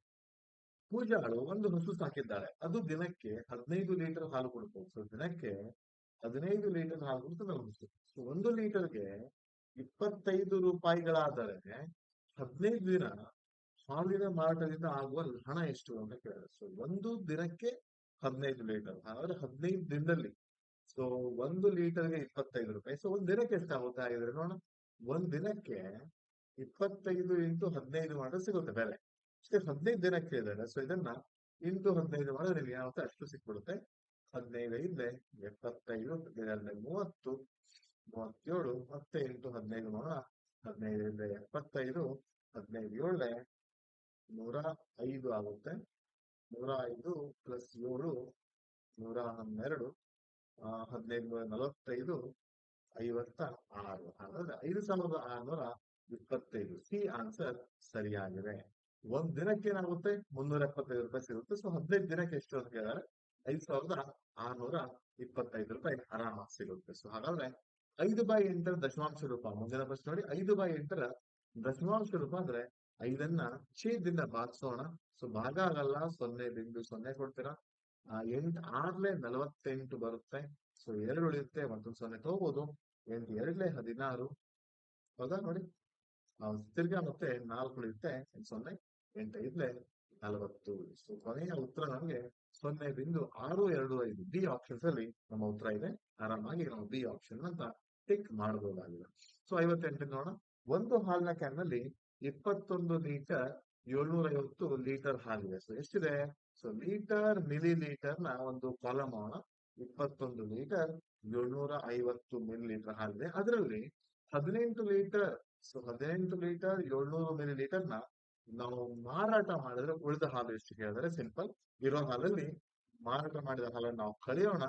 ಪೂಜಾಳು ಒಂದು ಹಸು ಸಾಕಿದ್ದಾಳೆ ಅದು ದಿನಕ್ಕೆ ಹದಿನೈದು ಲೀಟರ್ ಹಾಲು ಕೊಡ್ಬೋದು. ಸೊ ದಿನಕ್ಕೆ ಹದಿನೈದು ಲೀಟರ್ ಹಾಲು ಕೊಡ್ತದೆ ಹಸು. ಸೊ ಒಂದು ಲೀಟರ್ಗೆ ಇಪ್ಪತ್ತೈದು ರೂಪಾಯಿಗಳಾದರೆ ಹದಿನೈದು ದಿನ ಹಾಲಿನ ಮಾರಾಟದಿಂದ ಆಗುವ ಹಣ ಎಷ್ಟು ಅಂತ ಕೇಳಿದ್ರೆ ಸೊ ಒಂದು ದಿನಕ್ಕೆ ಹದಿನೈದು ಲೀಟರ್. ಹಾಗಾದ್ರೆ ಹದಿನೈದು ದಿನದಲ್ಲಿ ಸೊ ಒಂದು ಲೀಟರ್ಗೆ ಇಪ್ಪತ್ತೈದು ರೂಪಾಯಿ. ಸೊ ಒಂದ್ ದಿನಕ್ಕೆ ಎಷ್ಟಾಗುತ್ತೆ ಹಾಗಿದ್ರೆ ನೋಡೋಣ ಒಂದ್ ದಿನಕ್ಕೆ ಇಪ್ಪತ್ತೈದು ಇಂಟು ಹದಿನೈದು ಮಾಡಿದ್ರೆ ಸಿಗುತ್ತೆ ಬೆಲೆ. ಅಷ್ಟೇ ಹದಿನೈದು ದಿನಕ್ಕೆ ಇದ್ದಾರೆ. ಸೊ ಇದನ್ನ ಇಂಟು ಹದಿನೈದು ಮಾಡಿದ್ರೆ ನಿಮ್ಗೆ ಯಾವತ್ತೆ ಅಷ್ಟು ಸಿಕ್ಬಿಡುತ್ತೆ. ಹದಿನೈದು ಇಲ್ಲೇ ಎಪ್ಪತ್ತೈದು ಮೂವತ್ತು, ಮೂವತ್ತೇಳು, ಮತ್ತೆ ಇಂಟು ಹದಿನೈದು ಮಾಡೋಣ ಹದಿನೈದರಿಂದ ಎಪ್ಪತ್ತೈದು, ಹದಿನೈದು ಏಳೆ ನೂರ ಐದು ಆಗುತ್ತೆ. ನೂರ ಐದು ಪ್ಲಸ್ ಏಳು ನೂರ ಹನ್ನೆರಡು. ಹದಿನೈದು ನಲವತ್ತೈದು, ಐವತ್ತ ಆರು. ಹಾಗಾದ್ರೆ ಐದು ಸಾವಿರದ ಆರ್ನೂರ ಇಪ್ಪತ್ತೈದು. ಸಿ ಆನ್ಸರ್ ಸರಿಯಾಗಿದೆ. ಒಂದ್ ದಿನಕ್ಕೆ ಏನಾಗುತ್ತೆ? ಮುನ್ನೂರ ಎಪ್ಪತ್ತೈದು ರೂಪಾಯಿ ಸಿಗುತ್ತೆ. ಸೊ, ಹದಿನೈದು ದಿನಕ್ಕೆ ಎಷ್ಟು ಅಂತ ಕೇಳಿದ್ರೆ ಐದು ಸಾವಿರದ ಆರ್ನೂರ ಇಪ್ಪತ್ತೈದು ರೂಪಾಯಿ ಆರಾಮ ಸಿಗುತ್ತೆ. ಸೊ, ಹಾಗಾದ್ರೆ ಐದು ಬೈ ಎಂಟರ ದಶಮಾಂಶ ರೂಪ, ಮುಂದಿನ ಪ್ರಶ್ನೆ ನೋಡಿ. ಐದು ಬೈ ಎಂಟರ ದಶಮಾಂಶ ರೂಪ ಅಂದ್ರೆ ಐದನ್ನ ಛೇದಿಂದ ಭಾಗಿಸೋಣ. ಸೊ, ಭಾಗ ಆಗಲ್ಲ. ಸೊನ್ನೆ ಬಿಂದು ಸೊನ್ನೆ ಕೊಡ್ತೀರಾ? ಎಂಟು ಆರ್ಲೆ ನಲವತ್ತೆಂಟು ಬರುತ್ತೆ. ಸೊ ಎರಡು ಉಳಿಯುತ್ತೆ, ಮತ್ತೊಂದು ಸೊನ್ನೆ ತಗೋಬಹುದು ಎಂಟು, ಎರಡ್ಲೆ ಹದಿನಾರು. ಹೌದಾ ನೋಡಿ? ತಿರ್ಗಾ ಮತ್ತೆ ನಾಲ್ಕು ಉಳಿಯುತ್ತೆ ಸೊನ್ನೆ, ಎಂಟು, ಐದ್ಲೆ ನಲವತ್ತು. ಸೊ ಕೊನೆಯ ಉತ್ತರ ನಮಗೆ ಸೊನ್ನೆ ಬಿಂದು ಆರು, ಎರಡು, ಐದು ಬಿ ಆಪ್ಷನ್ಸ್ ಅಲ್ಲಿ ನಮ್ಮ ಉತ್ತರ ಇದೆ. ಆರಾಮಾಗಿ ನಾವು ಬಿ ಆಪ್ಷನ್ ಅಂತ ಟಿಕ್ ಮಾಡಬಹುದಾಗಿದೆ ಸೊ ಐವತ್ತೆಂಟು ನೋಡೋಣ. ಒಂದು ಹಾಲಿನ ಕ್ಯಾನ್ನಲ್ಲಿ ಇಪ್ಪತ್ತೊಂದು ಲೀಟರ್ ಏಳ್ನೂರ ಐವತ್ತು ಲೀಟರ್ ಹಾಲಿದೆ. ಸೊ ಎಷ್ಟಿದೆ? ಸೊ ಲೀಟರ್ ಮಿಲಿ ಲೀಟರ್ನ ಒಂದು ಕಾಲಮ್ ಇಪ್ಪತ್ತೊಂದು ಲೀಟರ್, ಏಳ್ನೂರ ಐವತ್ತು ಮಿಲಿ ಲೀಟರ್ ಹಾಲಿದೆ. ಅದರಲ್ಲಿ ಹದಿನೆಂಟು ಲೀಟರ್, ಸೊ ಹದಿನೆಂಟು ಲೀಟರ್, ಏಳ್ನೂರು ಮಿಲಿ ಲೀಟರ್ನ ನಾವು ಮಾರಾಟ ಮಾಡಿದ್ರೆ ಉಳಿದ ಹಾಲು ಎಷ್ಟು ಹೇಳಿದ್ರೆ ಸಿಂಪಲ್. ಇರೋ ಹಾಲಲ್ಲಿ ಮಾರಾಟ ಮಾಡಿದ ಹಾಲನ್ನು ನಾವು ಕಳೆಯೋಣ.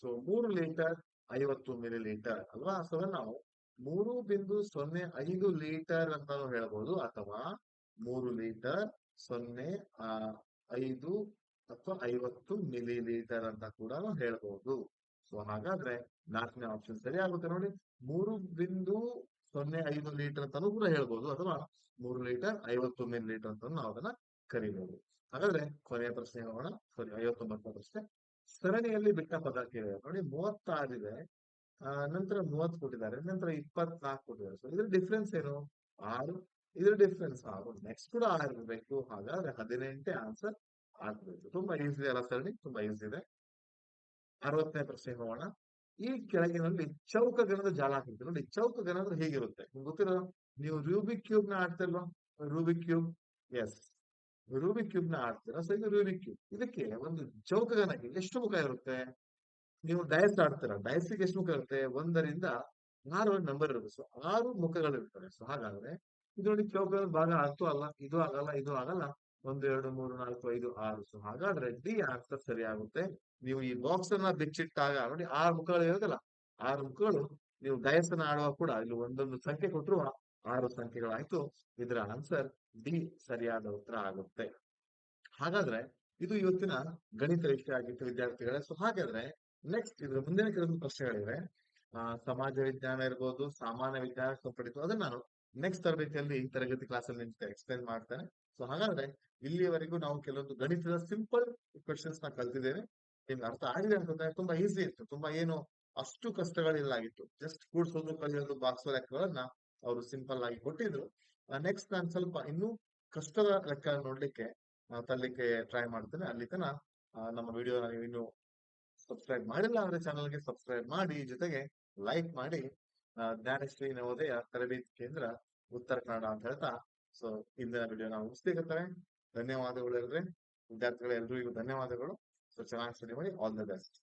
ಸೊ, ಮೂರು ಲೀಟರ್, ಐವತ್ತು ಮಿಲಿ ಲೀಟರ್ ಅಲ್ವಾ? ಸೊ ನಾವು ಮೂರು ಬಿಂದು ಸೊನ್ನೆ ಐದು ಲೀಟರ್ ಅಂತಾನು ಹೇಳ್ಬೋದು. ಅಥವಾ ಮೂರು ಲೀಟರ್ ಸೊನ್ನೆ ಆ, ಐದು ಅಥವಾ ಐವತ್ತು ಮಿಲಿ ಲೀಟರ್ ಅಂತ ಕೂಡ ನಾವು ಹೇಳ್ಬಹುದು ಸೊ ಹಾಗಾದ್ರೆ ನಾಲ್ಕನೇ ಆಪ್ಷನ್ ಸರಿ ಆಗುತ್ತೆ ನೋಡಿ. ಮೂರು ಬಿಂದು ಸೊನ್ನೆ ಐದು ಲೀಟರ್ ಅಂತಾನು ಕೂಡ ಹೇಳ್ಬಹುದು ಅಥವಾ ಮೂರು ಲೀಟರ್ ಐವತ್ತು ಮಿಲಿ ಲೀಟರ್ ಅಂತ ನಾವು ಅದನ್ನ ಕರಿಬಹುದು ಹಾಗಾದ್ರೆ ಕೊನೆಯ ಪ್ರಶ್ನೆ ಹೋಗೋಣ ಸಾರಿ ಐವತ್ತೊಂಬತ್ತನೇ ಪ್ರಶ್ನೆ. ಸರಣಿಯಲ್ಲಿ ಬಿಟ್ಟ ಪದ ಕೇಳಿದೆ ನೋಡಿ. ಮೂವತ್ತಾರಿದೆ ನಂತರ ಮೂವತ್ತು ಕೊಟ್ಟಿದ್ದಾರೆ. ನಂತರ ಇಪ್ಪತ್ನಾಲ್ಕು ಕೊಟ್ಟಿದ್ದಾರೆ. ಸೊ ಇದ್ರ ಡಿಫ್ರೆನ್ಸ್ ಏನು? ಆರು ಇದ್ರ ಡಿಫ್ರೆನ್ಸ್ ಆರು ನೆಕ್ಸ್ಟ್ ಕೂಡ ಆರು ಇರಬೇಕು ಹಾಗಾದ್ರೆ ಹದಿನೆಂಟೇ ಆನ್ಸರ್ ಆಗ್ಬೇಕು. ತುಂಬಾ ಈಸಿ ಅಲ್ಲ ಸರಣಿ, ತುಂಬಾ ಈಸಿ ಇದೆ. ಅರವತ್ತನೇ ಪ್ರಶ್ನೆ ಹೋಗೋಣ ಈ ಕೆಳಗಿನಲ್ಲಿ ಚೌಕ ಗಣದ ಜಾಲ ಹಾಕಿರ್ತೀವಿ. ನೋಡಿ ಚೌಕಗಣ ಅಂದ್ರೆ ಹೇಗಿರುತ್ತೆ? ನಿಮ್ಗೆ ಗೊತ್ತಿರೋ, ನೀವು ರೂಬಿಕ್ ಕ್ಯೂಬ್ನ ಆಡ್ತಿಲ್ವಾ? ರೂಬಿಕ್ ಕ್ಯೂಬ್ ಎಸ್ ರೂಬಿಕ್ ಕ್ಯೂಬ್ನ ಆಡ್ತೀರಾ? ಸರಿ ರೂಬಿಕ್ ಕ್ಯೂಬ್ ಇದಕ್ಕೆ ಒಂದು ಚೌಕ ಗಣಕ್ಕೆ ಎಷ್ಟು ಮುಖ ಇರುತ್ತೆ? ನೀವು ಡಯಸ್ ಆಡ್ತೀರಾ? ಡಯಸ್ಗೆ ಎಷ್ಟು ಮುಖ ಇರುತ್ತೆ? ಒಂದರಿಂದ ಆರು ನಂಬರ್ ಇರುತ್ತೆ. ಸೊ ಆರು ಮುಖಗಳು ಇರ್ತವೆ ಸೊ ಹಾಗಾದ್ರೆ ಇದು ನೋಡಿ ಚೌಕದ ಭಾಗ ಆಗ್ತೂ ಅಲ್ಲ, ಇದು ಆಗಲ್ಲ ಇದು ಆಗಲ್ಲ. ಒಂದು, ಎರಡು, ಮೂರು, ನಾಲ್ಕು, ಐದು, ಆರು ಸೊ ಹಾಗಾದ್ರೆ ಡಿ ಆನ್ಸರ್ ಸರಿ ಆಗುತ್ತೆ ನೀವು ಈ ಬಾಕ್ಸ್ ಅನ್ನ ಬಿಚ್ಚಿಟ್ಟಾಗ ನೋಡಿ ಆರು ಮುಖಗಳು ಇರೋದಲ್ಲ ಆರು ಮುಖಗಳು ನೀವು ಡಯಸ್ ಅನ್ನ ಆಡುವಾಗ ಕೂಡ ಇಲ್ಲಿ ಒಂದೊಂದು ಸಂಖ್ಯೆ ಕೊಟ್ಟರು ಆರು ಸಂಖ್ಯೆಗಳಾಯ್ತು. ಇದರ ಆನ್ಸರ್ ಡಿ ಸರಿಯಾದ ಉತ್ತರ ಆಗುತ್ತೆ. ಹಾಗಾದ್ರೆ ಇದು ಇವತ್ತಿನ ಗಣಿತ ವಿಷಯ ಆಗಿತ್ತು ವಿದ್ಯಾರ್ಥಿಗಳೇ. ಸೊ ಹಾಗಾದ್ರೆ ನೆಕ್ಸ್ಟ್ ಇದ್ರ ಮುಂದಿನ ಕೆಲವೊಂದು ಪ್ರಶ್ನೆಗಳಿವೆ. ಸಮಾಜ ವಿಜ್ಞಾನ ಇರ್ಬೋದು, ಸಾಮಾನ್ಯ ವಿಜ್ಞಾನ ಸಂಪಡಿತು ಅದನ್ನ ನಾನು ನೆಕ್ಸ್ಟ್ ತರಬೇತಿಯಲ್ಲಿ ತರಗತಿ ಕ್ಲಾಸ್ ಅಲ್ಲಿ ನಿಮ್ಗೆ ಎಕ್ಸ್ಪ್ಲೈನ್ ಮಾಡ್ತಾರೆ ಸೊ ಹಾಗಾದ್ರೆ ಇಲ್ಲಿಯವರೆಗೂ ನಾವು ಕೆಲವೊಂದು ಗಣಿತದ ಸಿಂಪಲ್ ಕ್ವೆಶನ್ಸ್ನ ಕಲ್ತಿದ್ದೇವೆ. ನಿಮ್ಗೆ ಅರ್ಥ ಆಗಿದೆ ಅಂತಂದ್ರೆ ತುಂಬಾ ಈಸಿ ಇತ್ತು. ತುಂಬಾ ಏನು ಅಷ್ಟು ಕಷ್ಟಗಳಿಲ್ಲ ಆಗಿತ್ತು ಜಸ್ಟ್ ಕೂಡ್ಸೋದು, ಕಲಿಯೋದು ಬಾಕ್ಸೋ ಲೆಕ್ಕಗಳನ್ನ ಅವರು ಸಿಂಪಲ್ ಆಗಿ ಕೊಟ್ಟಿದ್ರು. ನೆಕ್ಸ್ಟ್ ನಾನು ಸ್ವಲ್ಪ ಇನ್ನೂ ಕಷ್ಟದ ಲೆಕ್ಕ ನೋಡ್ಲಿಕ್ಕೆ ತಲ್ಲಿಕ್ಕೆ ಟ್ರೈ ಮಾಡ್ತೇನೆ. ಅಲ್ಲಿ ತನ ನಮ್ಮ ವಿಡಿಯೋನ ನೀವು ಇನ್ನು ಸಬ್ಸ್ಕ್ರೈಬ್ ಮಾಡಿಲ್ಲ ಅಂದ್ರೆ ಚಾನಲ್ಗೆ ಸಬ್ಸ್ಕ್ರೈಬ್ ಮಾಡಿ. ಜೊತೆಗೆ ಲೈಕ್ ಮಾಡಿ. ಜ್ಞಾನಶ್ರೀ ನವೋದಯ ತರಬೇತಿ ಕೇಂದ್ರ ಉತ್ತರ ಕನ್ನಡ ಅಂತ ಹೇಳ್ತಾ ಸೊ ಇಂದಿನ ವಿಡಿಯೋ ನಾವು ಮುಗಿಸ್ಲಿಕ್ಕೆ ಧನ್ಯವಾದಗಳು ಎಲ್ರಿ ವಿದ್ಯಾರ್ಥಿಗಳು ಎಲ್ರಿಗೂ ಧನ್ಯವಾದಗಳು. ಸೊ ಚೆನ್ನಾಗಿ ಸ್ಟಡಿ ಮಾಡಿ ಆಲ್ ದ ಬೆಸ್ಟ್